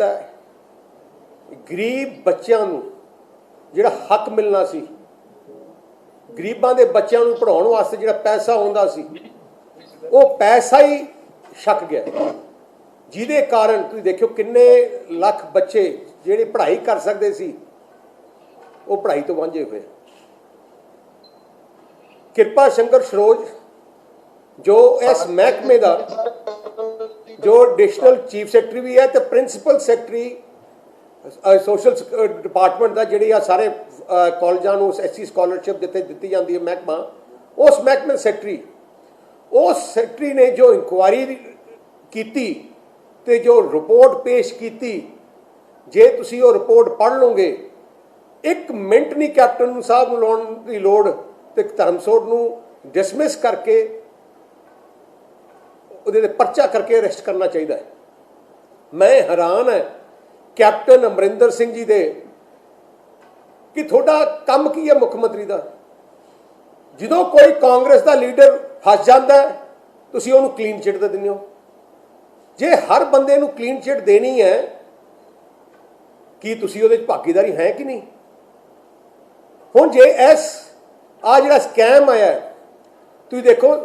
ਕੀਤਾ ਹੈ। ਗਰੀਬ ਬੱਚਿਆਂ ਨੂੰ ਜਿਹੜਾ ਹੱਕ ਮਿਲਣਾ ਸੀ, ਗਰੀਬਾਂ ਦੇ ਬੱਚਿਆਂ ਨੂੰ ਪੜਾਉਣ ਵਾਸਤੇ ਜਿਹੜਾ ਪੈਸਾ ਆਉਂਦਾ ਸੀ, ਉਹ ਪੈਸਾ ਹੀ ਛਕ ਗਿਆ। ਜਿਹਦੇ ਕਾਰਨ ਤੁਸੀਂ ਦੇਖਿਓ ਕਿੰਨੇ ਲੱਖ ਬੱਚੇ ਜਿਹੜੇ ਪੜ੍ਹਾਈ ਕਰ ਸਕਦੇ ਸੀ, ਉਹ ਪੜ੍ਹਾਈ ਤੋਂ ਵਾਂਝੇ ਹੋਏ। ਕਿਰਪਾ ਸ਼ੰਕਰ ਸਰੋਜ, ਜੋ ਇਸ ਮਹਿਕਮੇ ਦਾ ਜੋ ਐਡੀਸ਼ਨਲ ਚੀਫ ਸੈਕਟਰੀ ਵੀ ਹੈ ਤੇ ਪ੍ਰਿੰਸੀਪਲ ਸੈਕਟਰੀ ਸੋਸ਼ਲ ਡਿਪਾਰਟਮੈਂਟ ਦਾ ਜਿਹੜੀ ਆ ਸਾਰੇ ਅਹ, ਕਾਲਜਾਂ ਨੂੰ ਐਸਸੀ ਸਕਾਲਰਸ਼ਿਪ ਜਿੱਥੇ ਦਿੱਤੀ ਜਾਂਦੀ ਹੈ ਮਹਿਕਮਾ ਉਸ ਮਹਿਕਮੇ ਸੈਕਟਰੀ ਉਸ ਸੈਕਟਰੀ ਨੇ ਜੋ ਇਨਕੁਆਇਰੀ ਕੀਤੀ ਤੇ ਜੋ ਰਿਪੋਰਟ ਪੇਸ਼ ਕੀਤੀ ਜੇ ਤੁਸੀਂ ਉਹ ਰਿਪੋਰਟ ਪੜ੍ਹ ਲਓਗੇ ਇੱਕ ਮਿੰਟ ਨਹੀਂ ਕੈਪਟਨ ਸਾਹਿਬ ਨੂੰ ਲਾਉਣ ਦੀ ਲੋੜ ਤੇ ਧਰਮਸੋੜ ਨੂੰ ਡਿਸਮਿਸ ਕਰਕੇ ਉਹਦੇ ਤੇ ਪਰਚਾ ਕਰਕੇ ਅਰੈਸਟ ਕਰਨਾ ਚਾਹੀਦਾ ਹੈ। ਮੈਂ ਹੈਰਾਨ ਹੈ ਕੈਪਟਨ ਅਮਰਿੰਦਰ ਸਿੰਘ ਜੀ ਦੇ ਕਿ ਤੁਹਾਡਾ ਕੰਮ ਕੀ ਹੈ ਮੁੱਖ ਮੰਤਰੀ ਦਾ? ਜਦੋਂ ਕੋਈ ਕਾਂਗਰਸ ਦਾ ਲੀਡਰ ਫਸ ਜਾਂਦਾ ਤੁਸੀਂ ਉਹਨੂੰ ਕਲੀਨ ਚਿੱਟ ਦੇ ਦਿੰਦੇ ਹੋ। ਜੇ ਹਰ ਬੰਦੇ ਨੂੰ ਕਲੀਨ ਚਿੱਟ ਦੇਣੀ ਹੈ, ਕੀ ਤੁਸੀਂ ਉਹਦੇ ਚ ਭਾਗੀਦਾਰੀ ਹੈ ਕਿ ਨਹੀਂ? ਹੁਣ ਜੇ ਐਸ ਆ ਜਿਹੜਾ ਸਕੈਮ ਆਇਆ ਤੁਸੀਂ ਦੇਖੋ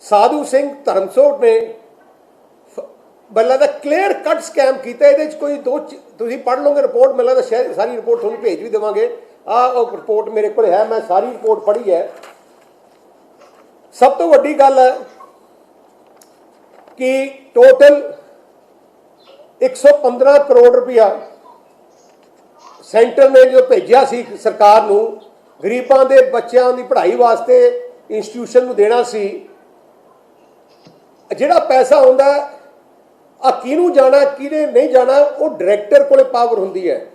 ਸਾਧੂ ਸਿੰਘ ਧਰਮਸੋਟ ਨੇ ਬੱਲਾ ਦਾ ਕਲੀਅਰ ਕੱਟ ਸਕੈਮ ਕੀਤਾ, ਇਹਦੇ ਚ ਕੋਈ ਦੋ ਚ- ਤੁਸੀਂ ਪੜ੍ਹ ਲਓਗੇ ਰਿਪੋਰਟ ਮੈਨੂੰ ਲੱਗਦਾ ਸਾਰੀ ਰਿਪੋਰਟ ਤੁਹਾਨੂੰ ਭੇਜ ਵੀ ਦੇਵਾਂਗੇ। ਆ ਉਹ ਰਿਪੋਰਟ ਮੇਰੇ ਕੋਲ ਹੈ, ਮੈਂ ਸਾਰੀ ਰਿਪੋਰਟ ਪੜ੍ਹੀ ਹੈ। ਸਭ ਤੋਂ ਵੱਡੀ ਗੱਲ ਹੈ ਕਿ ਟੋਟਲ 115 ਕਰੋੜ ਰੁਪਇਆ ਸੈਂਟਰ ਨੇ ਜੋ ਭੇਜਿਆ ਸੀ ਸਰਕਾਰ ਨੂੰ, ਗਰੀਬਾਂ ਦੇ ਬੱਚਿਆਂ ਦੀ ਪੜ੍ਹਾਈ ਵਾਸਤੇ ਇੰਸਟੀਟਿਊਸ਼ਨ ਨੂੰ ਦੇਣਾ ਸੀ। ਜਿਹੜਾ ਪੈਸਾ ਆਉਂਦਾ ਆ ਕਿਹਨੂੰ ਜਾਣਾ, ਕਿਹਨੇ ਨਹੀਂ ਜਾਣਾ, ਉਹ ਡਾਇਰੈਕਟਰ ਕੋਲੇ ਪਾਵਰ ਹੁੰਦੀ ਹੈ।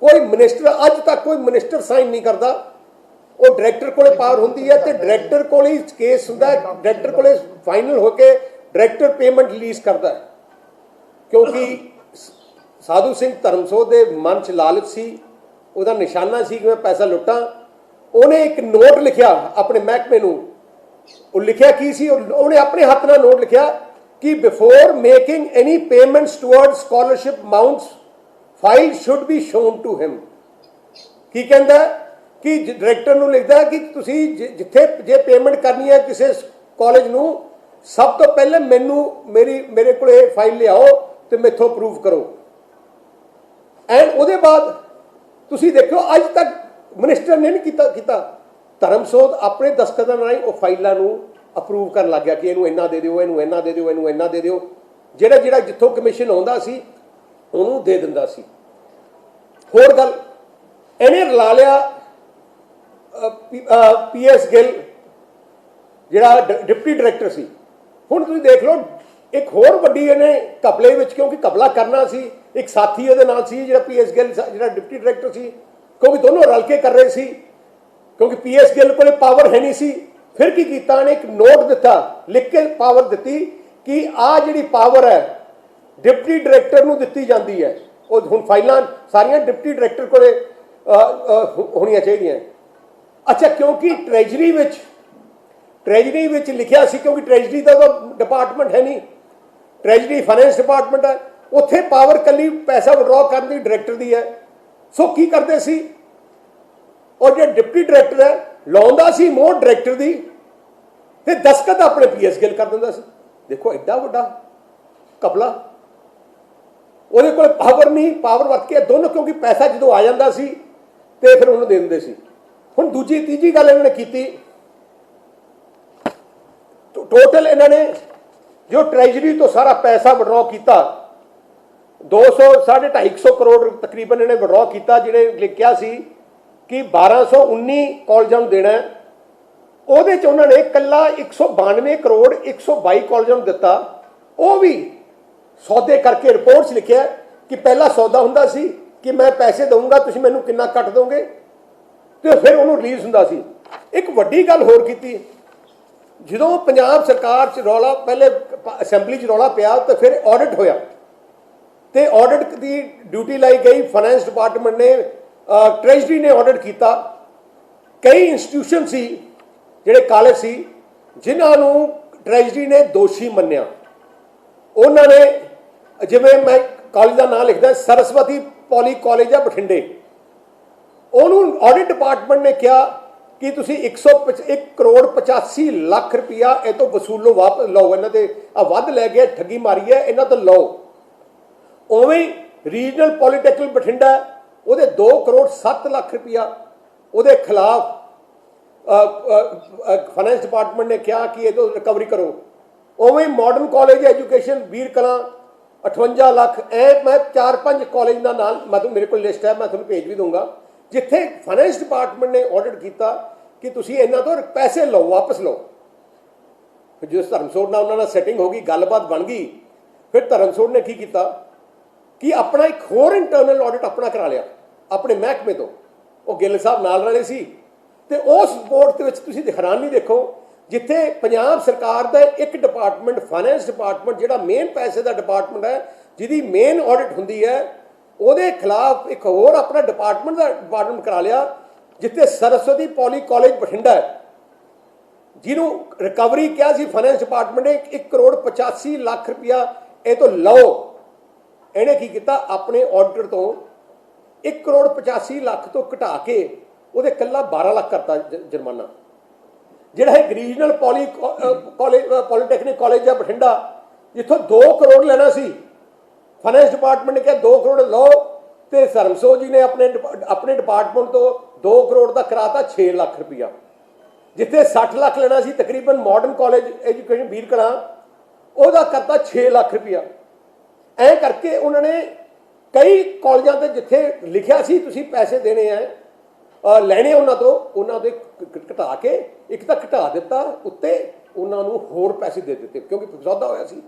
ਕੋਈ ਮਿਨਿਸਟਰ ਅੱਜ ਤੱਕ ਕੋਈ ਮਿਨਿਸਟਰ ਸਾਈਨ ਨਹੀਂ ਕਰਦਾ। ਉਹ ਡਾਇਰੈਕਟਰ ਕੋਲੇ ਪਾਵਰ ਹੁੰਦੀ ਹੈ ਤੇ ਡਾਇਰੈਕਟਰ ਕੋਲੇ ਹੀ ਕੇਸ ਹੁੰਦਾ ਡਾਇਰੈਕਟਰ ਕੋਲੇ ਫਾਈਨਲ ਹੋ ਕੇ ਡਾਇਰੈਕਟਰ ਪੇਮੈਂਟ ਰਿਲੀਜ਼ ਕਰਦਾ ਹੈ। ਕਿਉਂਕਿ ਸ- ਸਾਧੂ ਸਿੰਘ ਧਰਮਸੋਤ ਦੇ ਮਨ 'ਚ ਲਾਲਚ ਸੀ, ਉਹਦਾ ਨਿਸ਼ਾਨਾ ਸੀ ਕਿ ਮੈਂ ਪੈਸਾ ਲੁੱਟਾਂ। ਉਹਨੇ ਇੱਕ ਨੋਟ ਲਿਖਿਆ ਆਪਣੇ ਮਹਿਕਮੇ ਨੂੰ ਉਹ ਲਿਖਿਆ ਕੀ ਸੀ? ਉਹਨੇ ਆਪਣੇ ਹੱਥ ਨਾਲ ਨੋਟ ਲਿਖਿਆ ਕਿ before making any payments toward scholarship amounts file should be shown to him ਕੀ ਕਹਿੰਦਾ? ਕਿ ਡਾਇਰੈਕਟਰ ਨੂੰ ਲਿਖਦਾ ਕਿ ਤੁਸੀਂ ਜਿੱਥੇ ਜੇ ਪੇਮੈਂਟ ਕਰਨੀ ਹੈ ਕਿਸੇ ਕਾਲਜ ਨੂੰ, ਸਭ ਤੋਂ ਪਹਿਲੇ ਮੈਨੂੰ ਮੇਰੀ, ਮੇਰੇ ਕੋਲ ਇਹ ਫਾਈਲ ਲਿਆਓ ਤੇ ਮੈਥੋਂ ਅਪਰੂਵ ਕਰੋ। ਐਂਡ ਉਹਦੇ ਬਾਅਦ ਤੁਸੀਂ ਦੇਖੋ ਅੱਜ ਤੱਕ ਮਿਨਿਸਟਰ ਨੇ ਨਹੀਂ ਕੀਤਾ ਕੀਤਾ। ਧਰਮਸੋਧ ਆਪਣੇ ਦਸਤਖਤਾਂ ਰਾਹੀਂ ਉਹ ਫਾਈਲਾਂ ਨੂੰ ਅਪਰੂਵ ਕਰਨ ਲੱਗ ਗਿਆ ਕਿ ਇਹਨੂੰ ਇੰਨਾ ਦੇ ਦਿਓ, ਇਹਨੂੰ ਇੰਨਾ ਦੇ ਦਿਓ, ਇਹਨੂੰ ਇੰਨਾ ਦੇ ਦਿਓ। ਜਿਹੜਾ ਜਿਹੜਾ ਜਿੱਥੋਂ ਕਮਿਸ਼ਨ ਆਉਂਦਾ ਸੀ, ਉਹਨੂੰ ਦੇ ਦਿੰਦਾ ਸੀ। ਹੋਰ ਗੱਲ, ਇਹਨੇ ਰਲਾ ਲਿਆ ਪੀਐਸ ਗਿੱਲ, ਜਿਹੜਾ ਡ- ਡਿਪਟੀ ਡਾਇਰੈਕਟਰ ਸੀ। ਹੁਣ ਤੁਸੀਂ ਦੇਖ ਲਓ, ਇੱਕ ਹੋਰ ਵੱਡੀ ਇਹਨੇ ਕਪਲੇ ਵਿੱਚ, ਕਿਉਂਕਿ ਕਪਲਾ ਕਰਨਾ ਸੀ, ਇੱਕ ਸਾਥੀ ਉਹਦੇ ਨਾਲ ਸੀ, ਜਿਹੜਾ ਪੀਐਸ ਗਿੱਲ, ਜਿਹੜਾ ਡਿਪਟੀ ਡਾਇਰੈਕਟਰ ਸੀ, ਕਿਉਂਕਿ ਦੋਨੋਂ ਰਲ ਕੇ ਕਰ ਰਹੇ ਸੀ। ਕਿਉਂਕਿ ਪੀਐਸ ਗਿੱਲ ਕੋਲੇ ਪਾਵਰ ਹੈ ਨਹੀਂ ਸੀ। ਫਿਰ ਕੀ ਕੀਤਾ ਇਹਨੇ ਇੱਕ ਨੋਟ ਦਿੱਤਾ, ਲਿਖ ਕੇ ਪਾਵਰ ਦਿੱਤੀ ਕਿ ਆ ਜਿਹੜੀ ਪਾਵਰ ਹੈ ਡਿਪਟੀ ਡਾਇਰੈਕਟਰ ਨੂੰ ਦਿੱਤੀ ਜਾਂਦੀ ਹੈ। ਉਹ ਹੁਣ ਫਾਈਲਾਂ ਸਾਰੀਆਂ ਡਿਪਟੀ ਡਾਇਰੈਕਟਰ ਕੋਲੇ ਹੋਣੀਆਂ ਚਾਹੀਦੀਆਂ। ਅੱਛਾ, ਕਿਉਂਕਿ ਟ੍ਰੈਜਰੀ ਵਿੱਚ ਟ੍ਰੈਜਰੀ ਵਿੱਚ ਲਿਖਿਆ ਸੀ ਕਿਉਂਕਿ ਟ੍ਰੈਜਰੀ ਦਾ ਤਾਂ ਡਿਪਾਰਟਮੈਂਟ ਹੈ ਨਹੀਂ। ਟ੍ਰੈਜਰੀ ਫਾਈਨੈਂਸ ਡਿਪਾਰਟਮੈਂਟ ਹੈ। ਉੱਥੇ ਪਾਵਰ ਕੱਲੀ ਪੈਸਾ ਵਿਡਰਾਅ ਕਰਨ ਦੀ ਡਾਇਰੈਕਟਰ ਦੀ ਹੈ। ਸੋ ਕੀ ਕਰਦੇ ਸੀ? ਔਰ ਜਿਹੜਾ ਡਿਪਟੀ ਡਾਇਰੈਕਟਰ ਹੈ, ਲਾਉਂਦਾ ਸੀ ਮੋਰ ਡਾਇਰੈਕਟਰ ਦੀ ਤੇ ਦਸਕਤ ਆਪਣੇ ਪੀਐਸ ਗਿੱਲ ਕਰ ਦਿੰਦਾ ਸੀ। ਦੇਖੋ ਐਡਾ ਵੱਡਾ ਕਪਲਾ। ਉਹਦੇ ਕੋਲ ਪਾਵਰ ਨਹੀਂ ਪਾਵਰ ਵਰਤ ਕੇ ਦੋਨੋਂ, ਕਿਉਂਕਿ ਪੈਸਾ ਜਦੋਂ ਆ ਜਾਂਦਾ ਸੀ, ਤੇ ਫਿਰ ਉਹਨੂੰ ਦੇ ਦਿੰਦੇ ਸੀ। ਹੁਣ ਦੂਜੀ, ਤੀਜੀ ਗੱਲ ਇਹਨਾਂ ਨੇ ਕੀਤੀ। ਟੋਟਲ ਇਹਨਾਂ ਨੇ ਜੋ ਟ੍ਰੈਜਰੀ ਤੋਂ ਸਾਰਾ ਪੈਸਾ ਵਿਡਰਾਅ ਕੀਤਾ 200 250 ਕਰੋੜ ਤਕਰੀਬਨ ਇਹਨੇ ਵਿਡਰਾਅ ਕੀਤਾ, ਜਿਹੜੇ ਲਿਖਿਆ ਸੀ। ਕਿ 1219 ਕਾਲਜਾਂ ਨੂੰ ਦੇਣਾ ਉਹਦੇ ਚ ਉਹਨਾਂ ਨੇ ਕੱਲਾ 192 ਕਰੋੜ 122 ਕਾਲਜਾਂ ਨੂੰ ਦਿੱਤਾ। ਉਹ ਵੀ ਸੌਦੇ ਕਰਕੇ ਰਿਪੋਰਟਸ ਲਿਖਿਆ ਕਿ ਪਹਿਲਾ ਸੌਦਾ ਹੁੰਦਾ ਸੀ ਕਿ ਮੈਂ ਪੈਸੇ ਦਊਂਗਾ, ਤੁਸੀਂ ਮੈਨੂੰ ਕਿੰਨਾ ਕੱਟ ਦੋਗੇ? ਤੇ ਫਿਰ ਉਹਨੂੰ ਰਿਲੀਜ਼ ਹੁੰਦਾ ਸੀ। ਇੱਕ ਵੱਡੀ ਗੱਲ ਹੋਰ ਕੀਤੀ। ਜਦੋਂ ਪੰਜਾਬ ਸਰਕਾਰ ਚ ਰੌਲਾ, ਪਹਿਲੇ ਅਸੈਂਬਲੀ ਚ ਰੌਲਾ ਪਿਆ ਤਾਂ ਫਿਰ ਆਡਿਟ ਹੋਇਆ। ਤੇ ਆਡਿਟ ਦੀ ਡਿਊਟੀ ਲਾਈ ਗਈ ਫਾਈਨੈਂਸ ਡਿਪਾਰਟਮੈਂਟ ਨੇ ਟ੍ਰੈਜਰੀ ਨੇ ਆਡਿਟ ਕੀਤਾ। ਕਈ ਇੰਸਟੀਟਿਊਸ਼ਨ ਸੀ, ਜਿਹੜੇ ਕਾਲਜ ਸੀ, ਜਿਨ੍ਹਾਂ ਨੂੰ ਟ੍ਰੈਜਰੀ ਨੇ ਦੋਸ਼ੀ ਮੰਨਿਆ। ਉਹਨਾਂ ਨੇ, ਜਿਵੇਂ ਮੈਂ ਕਾਲਜ ਦਾ ਨਾਮ ਲਿਖਦਾ, ਸਰਸਵਤੀ ਪੋਲੀ ਕਾਲਜ ਆ ਬਠਿੰਡੇ। ਉਹਨੂੰ ਆਡਿਟ ਡਿਪਾਰਟਮੈਂਟ ਨੇ ਕਿਹਾ ਕਿ ਤੁਸੀਂ 101 ਕਰੋੜ 85 ਲੱਖ ਰੁਪਇਆ ਇਹ ਤੋਂ ਵਸੂਲੋ ਵਾਪਸ ਲਓ, ਇਹਨਾਂ ਤੇ ਆ ਵੱਧ ਲੈ ਗਿਆ, ਠੱਗੀ ਮਾਰੀ ਹੈ, ਇਹਨਾਂ ਤੋਂ ਲਓ। ਉਵੇਂ ਰੀਜਨਲ ਪੋਲੀਟੈਕਨਿਕ ਬਠਿੰਡਾ ਉਹਦੇ 2 ਕਰੋੜ 7 ਲੱਖ ਰੁਪਇਆ ਉਹਦੇ ਖਿਲਾਫ ਫਾਈਨੈਂਸ ਡਿਪਾਰਟਮੈਂਟ ਨੇ ਕਿਹਾ ਕਿ ਇਹ ਤੋਂ ਰਿਕਵਰੀ ਕਰੋ। ਉਵੇਂ modern college education Veer Kalan 58 lakh ਐ ਮੈਂ 4-5 ਕਾਲਜ ਦਾ ਨਾਮ ਮੈਂ ਤੁਹਾਨੂੰ ਮੇਰੇ ਕੋਲ ਲਿਸਟ ਹੈ, ਮੈਂ ਤੁਹਾਨੂੰ ਭੇਜ ਵੀ ਦੂੰਗਾ ਜਿੱਥੇ ਫਾਈਨੈਂਸ ਡਿਪਾਰਟਮੈਂਟ ਨੇ ਆਡਿਟ ਕੀਤਾ ਕਿ ਤੁਸੀਂ ਇਹਨਾਂ ਤੋਂ ਪੈਸੇ ਲਓ, ਵਾਪਸ ਲਓ। ਫਿਰ ਜਦੋਂ ਧਰਮਸੋੜ ਨਾਲ ਉਹਨਾਂ ਨਾਲ ਸੈਟਿੰਗ ਹੋ ਗਈ, ਗੱਲਬਾਤ ਬਣ ਗਈ, ਫਿਰ ਧਰਮਸੋੜ ਨੇ ਕੀ ਕੀਤਾ? ਕਿ ਆਪਣਾ ਇੱਕ ਹੋਰ ਇੰਟਰਨਲ ਆਡਿਟ ਆਪਣਾ ਕਰਾ ਲਿਆ। ਆਪਣੇ ਮਹਿਕਮੇ ਤੋਂ। ਉਹ ਗਿੱਲ ਸਾਹਿਬ ਨਾਲ ਰਲੇ ਸੀ ਤੇ ਉਸ ਰਿਪੋਰਟ ਦੇ ਵਿੱਚ ਤੁਸੀਂ ਹੈਰਾਨੀ ਦੇਖੋ, ਜਿੱਥੇ ਪੰਜਾਬ ਸਰਕਾਰ ਦਾ ਇੱਕ ਡਿਪਾਰਟਮੈਂਟ ਫਾਈਨੈਂਸ ਡਿਪਾਰਟਮੈਂਟ ਜਿਹੜਾ ਮੇਨ ਪੈਸੇ ਦਾ ਡਿਪਾਰਟਮੈਂਟ ਹੈ, ਜਿਹਦੀ ਮੇਨ ਆਡਿਟ ਹੁੰਦੀ ਹੈ, ਉਹਦੇ ਖਿਲਾਫ ਇੱਕ ਹੋਰ ਆਪਣਾ ਡਿਪਾਰਟਮੈਂਟ ਦਾ ਡਿਪਾਰਟਮੈਂਟ ਕਰਾ ਲਿਆ, ਜਿੱਥੇ ਸਰਸਵਤੀ ਪੋਲੀ ਕਾਲਜ ਬਠਿੰਡਾ ਹੈ। ਜਿਹਨੂੰ ਰਿਕਵਰੀ ਕਿਹਾ ਸੀ ਫਾਈਨੈਂਸ ਡਿਪਾਰਟਮੈਂਟ ਨੇ 1 ਕਰੋੜ 85 ਲੱਖ ਰੁਪਇਆ ਇਹ ਤੋਂ ਲਓ। ਇਹਨੇ ਕੀ ਕੀਤਾ? ਆਪਣੇ ਆਡਿਟਰ ਤੋਂ 1 ਕਰੋੜ 85 ਲੱਖ ਤੋਂ ਘਟਾ ਕੇ ਉਹਦੇ ਕੱਲਾ 12 ਲੱਖ ਕਰਤਾ ਜੁਰਮਾਨਾ। ਜਿਹੜਾ ਇਹ regional poly college polytechnic college ਆ ਬਠਿੰਡਾ, ਜਿੱਥੋਂ 2 ਕਰੋੜ ਲੈਣਾ ਸੀ, ਫਾਈਨੈਂਸ ਡਿਪਾਰਟਮੈਂਟ ਨੇ ਕਿਹਾ 2 ਕਰੋੜ ਲਓ, ਤੇ ਸਰਮਸੋ ਜੀ ਨੇ ਆਪਣੇ ਡਿਪਾ- ਆਪਣੇ ਡਿਪਾਰਟਮੈਂਟ ਤੋਂ 2 ਕਰੋੜ ਦਾ ਕਰਾਤਾ 6 ਲੱਖ ਰੁਪਇਆ। ਜਿੱਥੇ 60 ਲੱਖ ਲੈਣਾ ਸੀ, ਤਕਰੀਬਨ modern college education Veer Kalan ਉਹਦਾ ਕਰਤਾ 6 ਲੱਖ ਰੁਪਇਆ। ਐ ਕਰਕੇ ਉਹਨਾਂ ਨੇ ਕਈ ਕਾਲਜਾਂ ਤੇ ਜਿੱਥੇ ਲਿਖਿਆ ਸੀ, ਤੁਸੀਂ ਪੈਸੇ ਦੇਣੇ ਆ ਲੈਣੇ ਉਹਨਾਂ ਤੋਂ, ਉਹਨਾਂ ਦੇ ਘਟਾ ਕੇ, ਇੱਕ ਤਾਂ ਘਟਾ ਦਿੱਤਾ, ਉੱਤੇ ਉਹਨਾਂ ਨੂੰ ਹੋਰ ਪੈਸੇ ਦੇ ਦਿੱਤੇ, ਕਿਉਂਕਿ ਸੌਦਾ ਹੋਇਆ ਸੀ।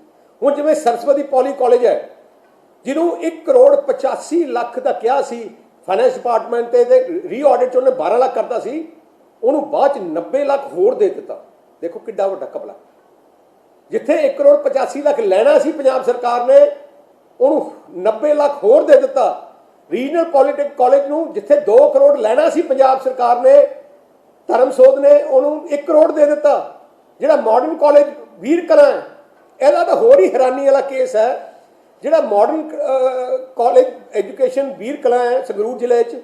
ਹੁਣ ਜਿਵੇਂ ਸਰਸਵਤੀ ਪੋਲੀ ਕਾਲਜ ਹੈ, ਜਿਹਨੂੰ 1 ਕਰੋੜ 85 ਲੱਖ ਦਾ ਕਿਹਾ ਸੀ ਫਾਈਨੈਂਸ ਡਿਪਾਰਟਮੈਂਟ ਤੇ ਤੇ ਰੀਆਡਿਟ ਚ ਉਹਨੇ 12 ਲੱਖ ਕਰਤਾ ਸੀ, ਉਹਨੂੰ ਬਾਅਦ ਚ 90 ਲੱਖ ਹੋਰ ਦੇ ਦਿੱਤਾ। ਦੇਖੋ ਕਿੱਡਾ ਵੱਡਾ ਕਪਲਾ। ਜਿੱਥੇ 1 ਕਰੋੜ 85 ਲੱਖ ਲੈਣਾ ਸੀ ਪੰਜਾਬ ਸਰਕਾਰ ਨੇ ਉਹਨੂੰ 90 ਲੱਖ ਹੋਰ ਦੇ ਦਿੱਤਾ। ਰੀਜਨਲ ਪੋਲੀਟਿਕ ਕਾਲਜ ਨੂੰ ਜਿੱਥੇ 2 ਕਰੋੜ ਲੈਣਾ ਸੀ ਪੰਜਾਬ ਸਰਕਾਰ ਨੇ ਧਰਮਸੋਧ ਨੇ ਉਹਨੂੰ 1 ਕਰੋੜ ਦੇ ਦਿੱਤਾ। ਜਿਹੜਾ ਮਾਡਰਨ ਕਾਲਜ ਵੀਰ ਕਲਾਂ ਹੈ, ਇਹਦਾ ਤਾਂ ਹੋਰ ਹੀ ਹੈਰਾਨੀ ਵਾਲਾ ਕੇਸ ਹੈ। ਜਿਹੜਾ modern college education Veer Kalan ਹੈ ਸੰਗਰੂਰ ਜ਼ਿਲ੍ਹੇ 'ਚ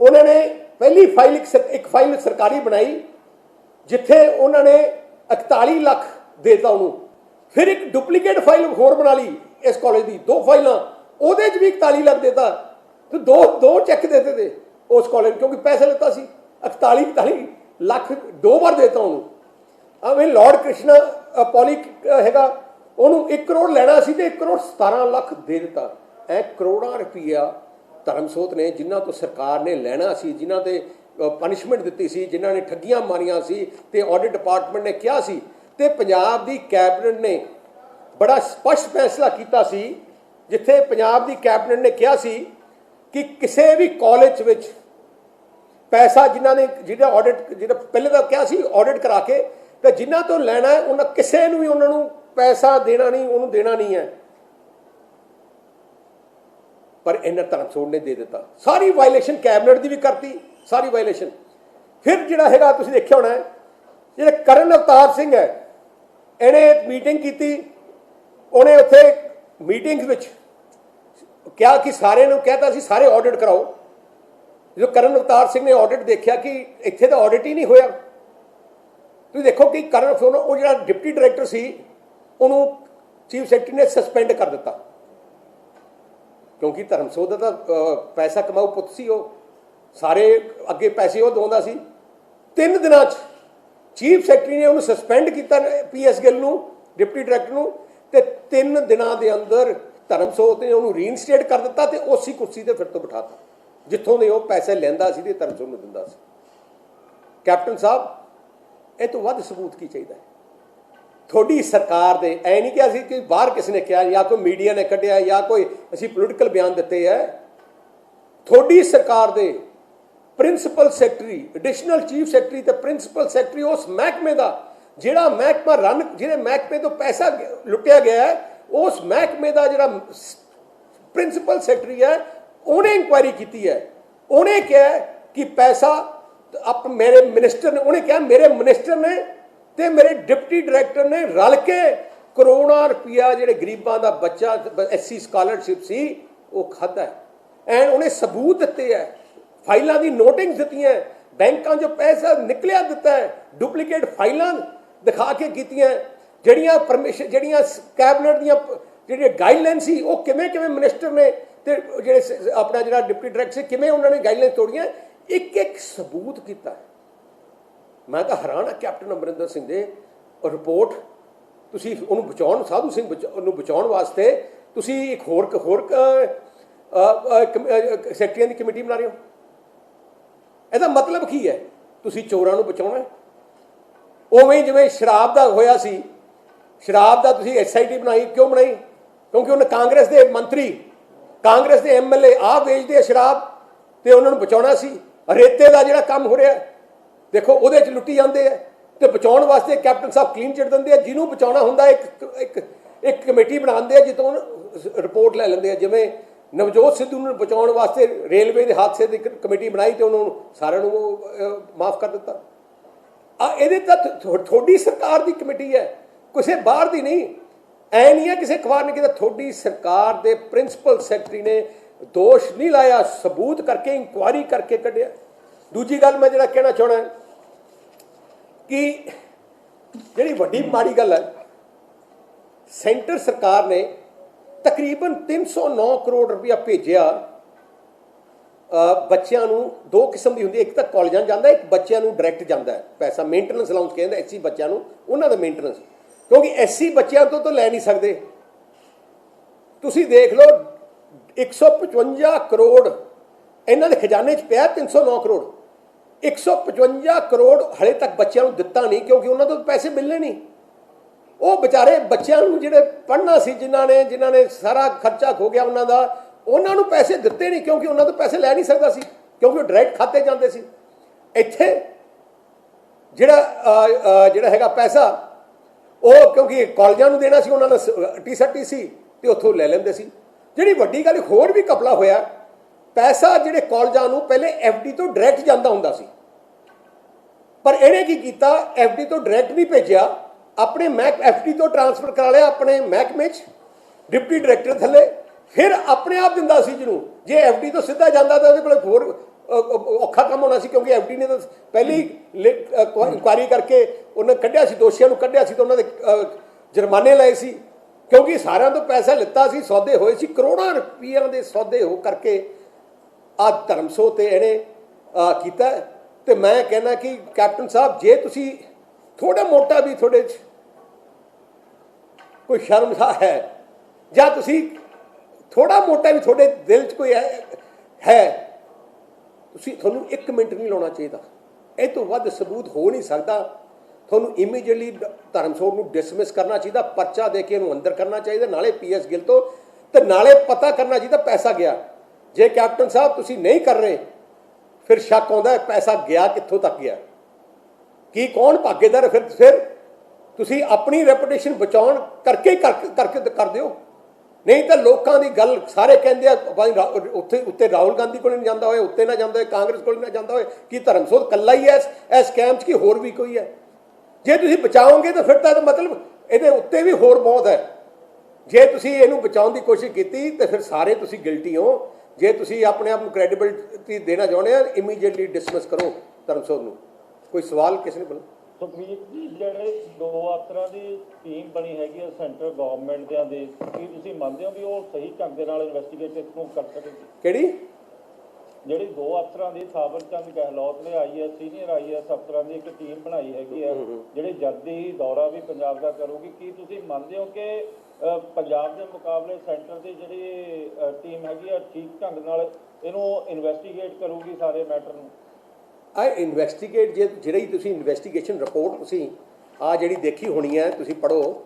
ਉਹਨਾਂ ਨੇ ਪਹਿਲੀ ਫਾਈਲ ਇੱਕ ਫਾਈਲ ਸਰਕਾਰੀ ਬਣਾਈ ਜਿੱਥੇ ਉਹਨਾਂ ਨੇ 41 ਲੱਖ ਦੇਤਾ ਉਹਨੂੰ। ਫਿਰ ਇੱਕ ਡੁਪਲੀਕੇਟ ਫਾਈਲ ਹੋਰ ਬਣਾ ਲਈ। ਇਸ ਕਾਲਜ ਦੀ ਦੋ ਫਾਈਲਾਂ ਉਹਦੇ 'ਚ ਵੀ 41 ਲੱਖ ਦਿੱਤਾ ਤੇ ਦੋ ਦੋ ਚੈੱਕ ਦੇ ਦਿੱਤੇ ਉਸ ਕਾਲਜ ਕਿਉਂਕਿ ਪੈਸੇ ਲਿੱਤਾ ਸੀ 41 41 ਲੱਖ ਦੋ ਵਾਰ ਦੇਤਾ ਉਹਨੂੰ। ਐਵੇਂ ਲਾਰਡ ਕ੍ਰਿਸ਼ਨਾ ਅ, ਪੋਲੀ ਹੈਗਾ ਉਹਨੂੰ 1 ਕਰੋੜ ਲੈਣਾ ਸੀ ਤੇ 1 ਕਰੋੜ 17 ਲੱਖ ਦੇ ਦਿੱਤਾ। ਐ ਕਰੋੜਾਂ ਰੁਪਈਆ ਧਰਮਸੋਤ ਨੇ ਜਿਨ੍ਹਾਂ ਤੋਂ ਸਰਕਾਰ ਨੇ ਲੈਣਾ ਸੀ ਜਿਨ੍ਹਾਂ ਤੇ ਪਨਿਸ਼ਮੈਂਟ ਦਿੱਤੀ ਸੀ ਜਿਨ੍ਹਾਂ ਨੇ ਠੱਗੀਆਂ ਮਾਰੀਆਂ ਸੀ ਤੇ ਆਡਿਟ ਡਿਪਾਰਟਮੈਂਟ ਨੇ ਕਿਹਾ ਸੀ ਤੇ ਪੰਜਾਬ ਦੀ ਕੈਬਨਿਟ ਨੇ ਬੜਾ ਸਪਸ਼ਟ ਫੈਸਲਾ ਕੀਤਾ ਸੀ ਜਿੱਥੇ ਪੰਜਾਬ ਦੀ ਕੈਬਨਿਟ ਨੇ ਕਿਹਾ ਸੀ ਕਿ ਕਿਸੇ ਵੀ ਕਾਲਜ ਵਿੱਚ ਪੈਸਾ ਜਿਨ੍ਹਾਂ ਨੇ ਜਿਹੜਾ ਆਡਿਟ ਜਿਹੜਾ ਪਹਿਲੇ ਤਾਂ ਕਿਹਾ ਸੀ ਆਡਿਟ ਕਰਾ ਕੇ ਤੇ ਜਿਨ੍ਹਾਂ ਤੋਂ ਲੈਣਾ ਹੈ ਉਹਨਾਂ ਕਿਸੇ ਨੂੰ ਵੀ ਉਹਨਾਂ ਨੂੰ ਪੈਸਾ ਦੇਣਾ ਨਹੀਂ ਉਹਨੂੰ ਦੇਣਾ ਨਹੀਂ ਹੈ। ਪਰ ਇਹਨਾਂ ਧਰਮਸੋੜ ਨੇ ਦੇ ਦਿੱਤਾ। ਸਾਰੀ ਵਾਇਲੇਸ਼ਨ ਕੈਬਨਿਟ ਦੀ ਵੀ ਕਰਤੀ ਸਾਰੀ ਵਾਇਲੇਸ਼ਨ ਫਿਰ ਜਿਹੜਾ ਹੈਗਾ ਤੁਸੀਂ ਦੇਖਿਆ ਹੋਣਾ ਹੈ, ਜਿਹੜਾ ਕਰਨ ਅਵਤਾਰ ਸਿੰਘ ਹੈ ਇਹਨੇ ਮੀਟਿੰਗ ਕੀਤੀ ਉਹਨੇ ਉੱਥੇ ਮੀਟਿੰਗ ਵਿੱਚ ਕਿਹਾ ਕਿ ਸਾਰਿਆਂ ਨੂੰ ਕਹਿਤਾ ਸੀ, ਸਾਰੇ ਆਡਿਟ ਕਰਾਓ। ਜਦੋਂ ਕਰਨ ਅਵਤਾਰ ਸਿੰਘ ਨੇ ਆਡਿਟ ਦੇਖਿਆ ਕਿ ਇੱਥੇ ਤਾਂ ਆਡਿਟ ਹੀ ਨਹੀਂ ਹੋਇਆ। ਤੁਸੀਂ ਦੇਖੋ ਕਿ ਕਰਨ ਫਿਰ ਉਹ ਜਿਹੜਾ ਡਿਪਟੀ ਡਾਇਰੈਕਟਰ ਸੀ, ਉਹਨੂੰ ਚੀਫ ਸੈਕਟਰੀ ਨੇ ਸਸਪੈਂਡ ਕਰ ਦਿੱਤਾ। ਕਿਉਂਕਿ ਧਰਮਸੋਧ ਦਾ ਤਾਂ ਪੈਸਾ ਕਮਾਊ ਪੁੱਤ ਸੀ ਉਹ। ਸਾਰੇ ਅੱਗੇ ਪੈਸੇ ਉਹ ਦਵਾਉਂਦਾ ਸੀ। ਤਿੰਨ ਦਿਨਾਂ 'ਚ ਚੀਫ ਸੈਕਟਰੀ ਨੇ ਉਹਨੂੰ ਸਸਪੈਂਡ ਕੀਤਾ ਪੀਐਸ ਗਿੱਲ ਨੂੰ ਡਿਪਟੀ ਡਾਇਰੈਕਟਰ ਨੂੰ। ਤੇ ਤਿੰਨ ਦਿਨਾਂ ਦੇ ਅੰਦਰ ਧਰਮਸੋਤ ਨੇ ਉਹਨੂੰ ਰੀਇਨਸਟੇਟ ਕਰ ਦਿੱਤਾ ਤੇ ਉਸੇ ਕੁਰਸੀ ਤੇ ਫਿਰ ਤੋਂ ਬਿਠਾਤਾ, ਜਿੱਥੋਂ ਦੇ ਉਹ ਪੈਸੇ ਲੈਂਦਾ ਸੀ ਤੇ ਧਰਮਸੋਤ ਨੂੰ ਦਿੰਦਾ ਸੀ। ਕੈਪਟਨ ਸਾਹਿਬ, ਇਹ ਤੋਂ ਵੱਧ ਸਬੂਤ ਕੀ ਚਾਹੀਦਾ ਹੈ? ਤੁਹਾਡੀ ਸਰਕਾਰ ਦੇ, ਐ ਨਹੀਂ ਕਿ ਅਸੀਂ ਕਿ ਬਾਹਰ ਕਿਸ ਨੇ ਕਿਹਾ, ਜਾਂ ਕੋਈ ਮੀਡੀਆ ਨੇ ਕੱਢਿਆ, ਜਾਂ ਕੋਈ ਅਸੀਂ ਪੋਲੀਟੀਕਲ ਬਿਆਨ ਦਿੱਤੇ ਹੈ। ਤੁਹਾਡੀ ਸਰਕਾਰ ਦੇ principal secretary additional chief secretary ਤੇ ਪ੍ਰਿੰਸੀਪਲ ਸੈਕਟਰੀ ਉਸ ਮਹਿਕਮੇ ਦਾ ਜਿਹੜਾ ਮਹਿਕਮਾ ਰਨ ਜਿਹੜੇ ਮਹਿਕਮੇ ਤੋਂ ਪੈਸਾ ਲੁੱਟਿਆ ਗਿਆ ਹੈ, ਉਸ ਮਹਿਕਮੇ ਦਾ ਜਿਹੜਾ ਪ੍ਰਿੰਸੀਪਲ ਸੈਕਟਰੀ ਹੈ, ਉਹਨੇ ਇਨਕੁਆਇਰੀ ਕੀਤੀ ਹੈ। ਉਹਨੇ ਕਿਹਾ ਕਿ ਪੈਸਾ ਆਪ ਮੇਰੇ ਮਿਨਿਸਟਰ ਨੇ ਉਹਨੇ ਕਿਹਾ ਮੇਰੇ ਮਿਨਿਸਟਰ ਨੇ ਤੇ ਮੇਰੇ ਡਿਪਟੀ ਡਾਇਰੈਕਟਰ ਨੇ ਰਲ ਕੇ ਕਰੋੜਾਂ ਰੁਪਇਆ ਜਿਹੜੇ ਗਰੀਬਾਂ ਦਾ ਬੱਚਾ ਐਸਸੀ ਸਕਾਲਰਸ਼ਿਪ ਸੀ, ਉਹ ਖਾਦਾ ਐਂਡ ਉਹਨੇ ਸਬੂਤ ਦਿੱਤੇ ਹੈ। ਫਾਈਲਾਂ ਦੀ ਨੋਟਿੰਗ ਦਿੱਤੀਆਂ ਬੈਂਕਾਂ 'ਚੋਂ ਪੈਸਾ ਨਿਕਲਿਆ ਦਿੱਤਾ ਹੈ। ਡੁਪਲੀਕੇਟ ਫਾਈਲਾਂ ਦਿਖਾ ਕੇ ਕੀਤੀਆਂ ਜਿਹੜੀਆਂ ਪਰਮਿਸ਼ਨ ਜਿਹੜੀਆਂ ਕੈਬਨਿਟ ਦੀਆਂ ਪ- ਜਿਹੜੀਆਂ ਗਾਈਡਲਾਈਨ ਸੀ, ਉਹ ਕਿਵੇਂ ਕਿਵੇਂ ਮਿਨਿਸਟਰ ਨੇ ਤੇ ਜਿਹੜੇ ਆਪਣਾ ਜਿਹੜਾ ਡਿਪਟੀ ਡਾਇਰੈਕਟਰ ਸੀ, ਕਿਵੇਂ ਉਹਨਾਂ ਨੇ ਗਾਈਡਲਾਈਨ ਤੋੜੀਆਂ ਇੱਕ ਇੱਕ ਸਬੂਤ ਕੀਤਾ ਮੈਂ ਤਾਂ ਹੈਰਾਨ ਆ ਕੈਪਟਨ ਅਮਰਿੰਦਰ ਸਿੰਘ ਦੇ ਰਿਪੋਰਟ ਤੁਸੀਂ ਉਹਨੂੰ ਬਚਾਉਣ, ਸਾਧੂ ਸਿੰਘ ਬਚਾ- ਨੂੰ ਬਚਾਉਣ ਵਾਸਤੇ ਤੁਸੀਂ ਇੱਕ ਹੋਰ ਹੋਰ ਸੈਕਟਰੀਆਂ ਦੀ ਕਮੇਟੀ ਬਣਾ ਰਹੇ ਹੋ। ਇਹਦਾ ਮਤਲਬ ਕੀ ਹੈ? ਤੁਸੀਂ ਚੋਰਾਂ ਨੂੰ ਬਚਾਉਣਾ ਹੈ। ਉਵੇਂ ਹੀ ਜਿਵੇਂ ਸ਼ਰਾਬ ਦਾ ਹੋਇਆ ਸੀ, ਸ਼ਰਾਬ ਦਾ ਤੁਸੀਂ ਐਸਆਈਟੀ ਬਣਾਈ, ਕਿਉਂ ਬਣਾਈ? ਕਿਉਂਕਿ ਉਹਨੇ ਕਾਂਗਰਸ ਦੇ ਮੰਤਰੀ, ਕਾਂਗਰਸ ਦੇ ਐਮਐਲਏ ਆ ਵੇਚਦੇ ਆ ਸ਼ਰਾਬ ਤੇ ਉਹਨਾਂ ਨੂੰ ਬਚਾਉਣਾ ਸੀ। ਰੇਤੇ ਦਾ ਜਿਹੜਾ ਕੰਮ ਹੋ ਰਿਹਾ ਦੇਖੋ ਉਹਦੇ ਚ ਲੁੱਟੀ ਜਾਂਦੇ ਆ ਤੇ ਬਚਾਉਣ ਵਾਸਤੇ ਕੈਪਟਨ ਸਾਹਿਬ ਕਲੀਨ ਚਿੱਟ ਦਿੰਦੇ ਆ, ਜਿਹਨੂੰ ਬਚਾਉਣਾ ਹੁੰਦਾ ਇੱਕ ਇੱਕ ਇੱਕ ਕਮੇਟੀ ਬਣਾਉਂਦੇ ਆ ਜਿੱਤੋਂ ਰਿਪੋਰਟ ਲੈ ਲੈਂਦੇ ਆ, ਜਿਵੇਂ ਨਵਜੋਤ ਸਿੱਧੂ ਨੂੰ ਬਚਾਉਣ ਵਾਸਤੇ ਰੇਲਵੇ ਦੇ ਹਾਦਸੇ ਦੀ ਕਮੇਟੀ ਬਣਾਈ ਤੇ ਉਹਨਾਂ ਨੂੰ ਸਾਰਿਆਂ ਨੂੰ ਮਾਫ ਕਰ ਦਿੱਤਾ। ਆ, ਇਹਦੇ ਤਾਂ ਥੋ- ਤੁਹਾਡੀ ਸਰਕਾਰ ਦੀ ਕਮੇਟੀ ਹੈ, ਕਿਸੇ ਬਾਹਰ ਦੀ ਨਹੀਂ। ਐ ਨਹੀਂ ਹੈ ਕਿਸੇ ਅਖਬਾਰ ਨੇ ਕਿਹਾ ਤੁਹਾਡੀ ਸਰਕਾਰ ਦੇ ਪ੍ਰਿੰਸੀਪਲ ਸੈਕਟਰੀ ਨੇ ਦੋਸ਼ ਨਹੀਂ ਲਾਇਆ, ਸਬੂਤ ਕਰਕੇ, ਇਨਕੁਆਰੀ ਕਰਕੇ ਕੱਢਿਆ। ਦੂਜੀ ਗੱਲ ਮੈਂ ਜਿਹੜਾ ਕਹਿਣਾ ਚਾਹਣਾ ਕਿ ਜਿਹੜੀ ਵੱਡੀ ਮਾੜੀ ਗੱਲ ਹੈ, ਸੈਂਟਰ ਸਰਕਾਰ ਨੇ ਤਕਰੀਬਨ 309 ਕਰੋੜ ਰੁਪਇਆ ਭੇਜਿਆ ਬੱਚਿਆਂ ਨੂੰ ਦੋ ਕਿਸਮ ਦੀ ਹੁੰਦੀ ਹੈ, ਇੱਕ ਤਾਂ ਕਾਲਜਾਂ 'ਚ ਜਾਂਦਾ, ਇੱਕ ਬੱਚਿਆਂ ਨੂੰ ਡਾਇਰੈਕਟ ਜਾਂਦਾ ਪੈਸਾ ਮੇਨਟੇਨੈਂਸ ਅਲਾਉਂਸ ਕਹਿੰਦਾ ਐਸਸੀ ਬੱਚਿਆਂ ਨੂੰ, ਉਹਨਾਂ ਦਾ ਮੇਨਟੇਨੈਂਸ ਕਿਉਂਕਿ ਐਸਸੀ ਬੱਚਿਆਂ ਤੋਂ ਤਾਂ ਲੈ ਨਹੀਂ ਸਕਦੇ। ਤੁਸੀਂ ਦੇਖ ਲਓ 155 ਕਰੋੜ, ਇਹਨਾਂ ਦੇ ਖਜ਼ਾਨੇ 'ਚ ਪਿਆ 309 ਕਰੋੜ। 155 ਕਰੋੜ ਹਲੇ ਤੱਕ ਬੱਚਿਆਂ ਨੂੰ ਦਿੱਤਾ ਨਹੀਂ, ਕਿਉਂਕਿ ਉਹਨਾਂ ਤੋਂ ਪੈਸੇ ਮਿਲਨੇ ਨਹੀਂ। ਉਹ ਵਿਚਾਰੇ ਬੱਚਿਆਂ ਨੂੰ ਜਿਹੜੇ ਪੜ੍ਹਨਾ ਸੀ, ਜਿਨ੍ਹਾਂ ਨੇ ਜਿਨ੍ਹਾਂ ਨੇ ਸਾਰਾ ਖਰਚਾ ਖੋ ਗਿਆ ਉਹਨਾਂ ਦਾ ਉਹਨਾਂ ਨੂੰ ਪੈਸੇ ਦਿੱਤੇ ਨਹੀਂ ਕਿਉਂਕਿ ਉਹਨਾਂ ਤੋਂ ਪੈਸੇ ਲੈ ਨਹੀਂ ਸਕਦਾ ਸੀ, ਕਿਉਂਕਿ ਉਹ ਡਾਇਰੈਕਟ ਖਾਤੇ ਜਾਂਦੇ ਸੀ। ਇੱਥੇ ਜਿਹੜਾ ਜਿਹੜਾ ਹੈਗਾ ਪੈਸਾ, ਉਹ ਕਿਉਂਕਿ ਕਾਲਜਾਂ ਨੂੰ ਦੇਣਾ ਸੀ, ਉਹਨਾਂ ਦਾ ਟੀਸਟੀ ਸੀ ਤੇ ਉੱਥੋਂ ਲੈ ਲੈਂਦੇ ਸੀ। ਜਿਹੜੀ ਵੱਡੀ ਗੱਲ ਹੋਰ ਵੀ ਕਪਲਾ ਹੋਇਆ, ਪੈਸਾ ਜਿਹੜੇ ਕਾਲਜਾਂ ਨੂੰ ਪਹਿਲੇ ਐਫਡੀ ਤੋਂ ਡਾਇਰੈਕਟ ਜਾਂਦਾ ਹੁੰਦਾ ਸੀ। ਪਰ ਇਹਨੇ ਕੀ ਕੀਤਾ ਐਫਡੀ ਤੋਂ ਡਾਇਰੈਕਟ ਨਹੀਂ ਭੇਜਿਆ, ਆਪਣੇ ਮੈਕ ਐਫਡੀ ਤੋਂ ਟ੍ਰਾਂਸਫਰ ਕਰਾ ਲਿਆ ਆਪਣੇ ਮਹਿਕਮੇ 'ਚ, ਡਿਪਟੀ ਡਾਇਰੈਕਟਰ ਥੱਲੇ ਫਿਰ ਆਪਣੇ ਆਪ ਦਿੰਦਾ ਸੀ ਜਿਹਨੂੰ ਜੇ ਐਫਡੀ ਤੋਂ ਸਿੱਧਾ ਜਾਂਦਾ ਤਾਂ ਉਹਦੇ ਕੋਲ ਹੋਰ ਔਖਾ ਕੰਮ ਹੋਣਾ ਸੀ ਕਿਉਂਕਿ ਐਫਡੀ ਨੇ ਤਾਂ ਪਹਿਲੀ ਇਨਕੁਆਰੀ ਕਰਕੇ ਉਹਨੇ ਕੱਢਿਆ ਸੀ, ਦੋਸ਼ੀਆਂ ਨੂੰ ਕੱਢਿਆ ਸੀ ਤਾਂ ਉਹਨਾਂ ਦੇ ਜੁਰਮਾਨੇ ਲਏ ਸੀ ਕਿਉਂਕਿ ਸਾਰਿਆਂ ਤੋਂ ਪੈਸਾ ਲਿੱਤਾ ਸੀ, ਸੌਦੇ ਹੋਏ ਸੀ, ਕਰੋੜਾਂ ਰੁਪਈਆਂ ਦੇ ਸੌਦੇ ਹੋ ਕਰਕੇ ਆ ਧਰਮਸੋ ਤੇ ਇਹਨੇ ਕੀਤਾ ਹੈ। ਤੇ ਮੈਂ ਕਹਿੰਦਾ ਕਿ ਕੈਪਟਨ ਸਾਹਿਬ, ਜੇ ਤੁਸੀਂ ਥੋੜਾ ਮੋਟਾ ਵੀ ਤੁਹਾਡੇ 'ਚ ਕੋਈ ਸ਼ਰਮਸਾ ਹੈ, ਜਾਂ ਤੁਸੀਂ ਥੋੜਾ ਮੋਟਾ ਵੀ ਤੁਹਾਡੇ ਦਿਲ 'ਚ ਕੋਈ ਹੈ ਹੈ। ਤੁਸੀਂ ਤੁਹਾਨੂੰ 1 ਮਿੰਟ ਨਹੀਂ ਲਾਉਣਾ ਚਾਹੀਦਾ। ਇਹ ਤੋਂ ਵੱਧ ਸਬੂਤ ਹੋ ਨਹੀਂ ਸਕਦਾ। ਤੁਹਾਨੂੰ ਇਮੀਡੀਏਟਲੀ ਧਰਮਸੋਰ ਨੂੰ ਡਿਸਮਿਸ ਕਰਨਾ ਚਾਹੀਦਾ, ਪਰਚਾ ਦੇ ਕੇ ਇਹਨੂੰ ਅੰਦਰ ਕਰਨਾ ਚਾਹੀਦਾ, ਨਾਲੇ ਪੀਐਸ ਗਿਲ ਤੋਂ, ਤੇ ਨਾਲੇ ਪਤਾ ਕਰਨਾ ਚਾਹੀਦਾ ਪੈਸਾ ਗਿਆ। ਜੇ ਕੈਪਟਨ ਸਾਹਿਬ ਤੁਸੀਂ ਨਹੀਂ ਕਰ ਰਹੇ, ਫਿਰ ਸ਼ੱਕ ਆਉਂਦਾ ਪੈਸਾ ਗਿਆ ਕਿੱਥੋਂ ਤੱਕ ਗਿਆ। ਕੀ ਕੌਣ ਭਾਗੇਦਾਰ ਫਿਰ ਫਿਰ ਤੁਸੀਂ ਆਪਣੀ ਰੈਪੂਟੇਸ਼ਨ ਬਚਾਉਣ ਕਰਕੇ ਕਰਕੇ ਕਰ ਦਿਓ। ਨਹੀਂ ਤਾਂ ਲੋਕਾਂ ਦੀ ਗੱਲ ਸਾਰੇ ਕਹਿੰਦੇ ਆ, ਭਾਈ ਰਾ- ਉੱਥੇ, ਉੱਤੇ ਰਾਹੁਲ ਗਾਂਧੀ ਕੋਲ ਨਹੀਂ ਜਾਂਦਾ ਹੋਏ ਉੱਤੇ ਨਾ ਜਾਂਦਾ ਹੋਏ ਕਾਂਗਰਸ ਕੋਲ ਨਾ ਜਾਂਦਾ ਹੋਏ ਕੀ ਧਰਮਸੋਤ ਕੱਲਾ ਹੀ ਐ ਇਸ ਸਕੈਮ 'ਚ ਕੀ ਹੋਰ ਵੀ ਕੋਈ ਹੈ? ਜੇ ਤੁਸੀਂ ਬਚਾਓਗੇ ਤਾਂ ਫਿਰ ਤਾਂ ਇਹਦਾ ਮਤਲਬ ਇਹਦੇ ਉੱਤੇ ਵੀ ਹੋਰ ਬਹੁਤ ਹੈ। ਜੇ ਤੁਸੀਂ ਇਹਨੂੰ ਬਚਾਉਣ ਦੀ ਕੋਸ਼ਿਸ਼ ਕੀਤੀ ਤਾਂ ਫਿਰ ਸਾਰੇ ਤੁਸੀਂ ਗਿਲਟੀ ਹੋ। ਜੇ ਤੁਸੀਂ ਆਪਣੇ ਆਪ ਨੂੰ ਕ੍ਰੈਡੀਬਿਲਟੀ ਦੇਣਾ ਚਾਹੁੰਦੇ ਆ ਇਮੀਡੀਏਟਲੀ ਡਿਸਮਿਸ ਕਰੋ ਧਰਮਸੋਤ ਨੂੰ। ਕੋਈ ਸਵਾਲ ਕਿਸੇ ਨੇ ਬੋਲ ਸੁਖਬੀਰ ਜੀ ਜਿਹੜੇ ਦੋ ਅਫਸਰਾਂ ਦੀ ਟੀਮ ਬਣੀ ਹੈਗੀ ਹੈ ਸੈਂਟਰ ਗਵਰਨਮੈਂਟ ਦਿਆਂ ਦੇ ਕੀ ਤੁਸੀਂ ਮੰਨਦੇ ਹੋ ਵੀ ਉਹ ਸਹੀ ਢੰਗ ਦੇ ਨਾਲ ਇਨਵੈਸਟੀਗੇਟ ਨੂੰ ਕਰ ਸਕੇਗੀ ਕਿਹੜੀ? ਜਿਹੜੀ ਦੋ ਅਫਸਰਾਂ ਦੀ ਸਾਬਰਚੰਦ ਗਹਿਲੋਤ ਨੇ ਆਈਐਸ ਸੀਨੀਅਰ ਆਈਐਸ ਅਫਸਰਾਂ ਦੀ ਇੱਕ ਟੀਮ ਬਣਾਈ ਹੈਗੀ ਹੈ ਜਿਹੜੇ ਜਲਦੀ ਦੌਰਾ ਵੀ ਪੰਜਾਬ ਦਾ ਕਰੂਗੀ। ਕੀ ਤੁਸੀਂ ਮੰਨਦੇ ਹੋ ਕਿ ਪੰਜਾਬ ਦੇ ਮੁਕਾਬਲੇ ਸੈਂਟਰ ਦੀ ਜਿਹੜੀ ਟੀਮ ਹੈਗੀ ਹੈ ਠੀਕ ਢੰਗ ਨਾਲ ਇਹਨੂੰ ਇਨਵੈਸਟੀਗੇਟ ਕਰੂਗੀ ਸਾਰੇ ਮੈਟਰ ਨੂੰ? ਆ ਇਨਵੈਸਟੀਗੇਟ ਜੇ ਜਿਹੜੀ ਤੁਸੀਂ ਇਨਵੈਸਟੀਗੇਸ਼ਨ ਰਿਪੋਰਟ ਤੁਸੀਂ ਆ ਜਿਹੜੀ ਦੇਖੀ ਹੋਣੀ ਹੈ, ਤੁਸੀਂ ਪੜੋ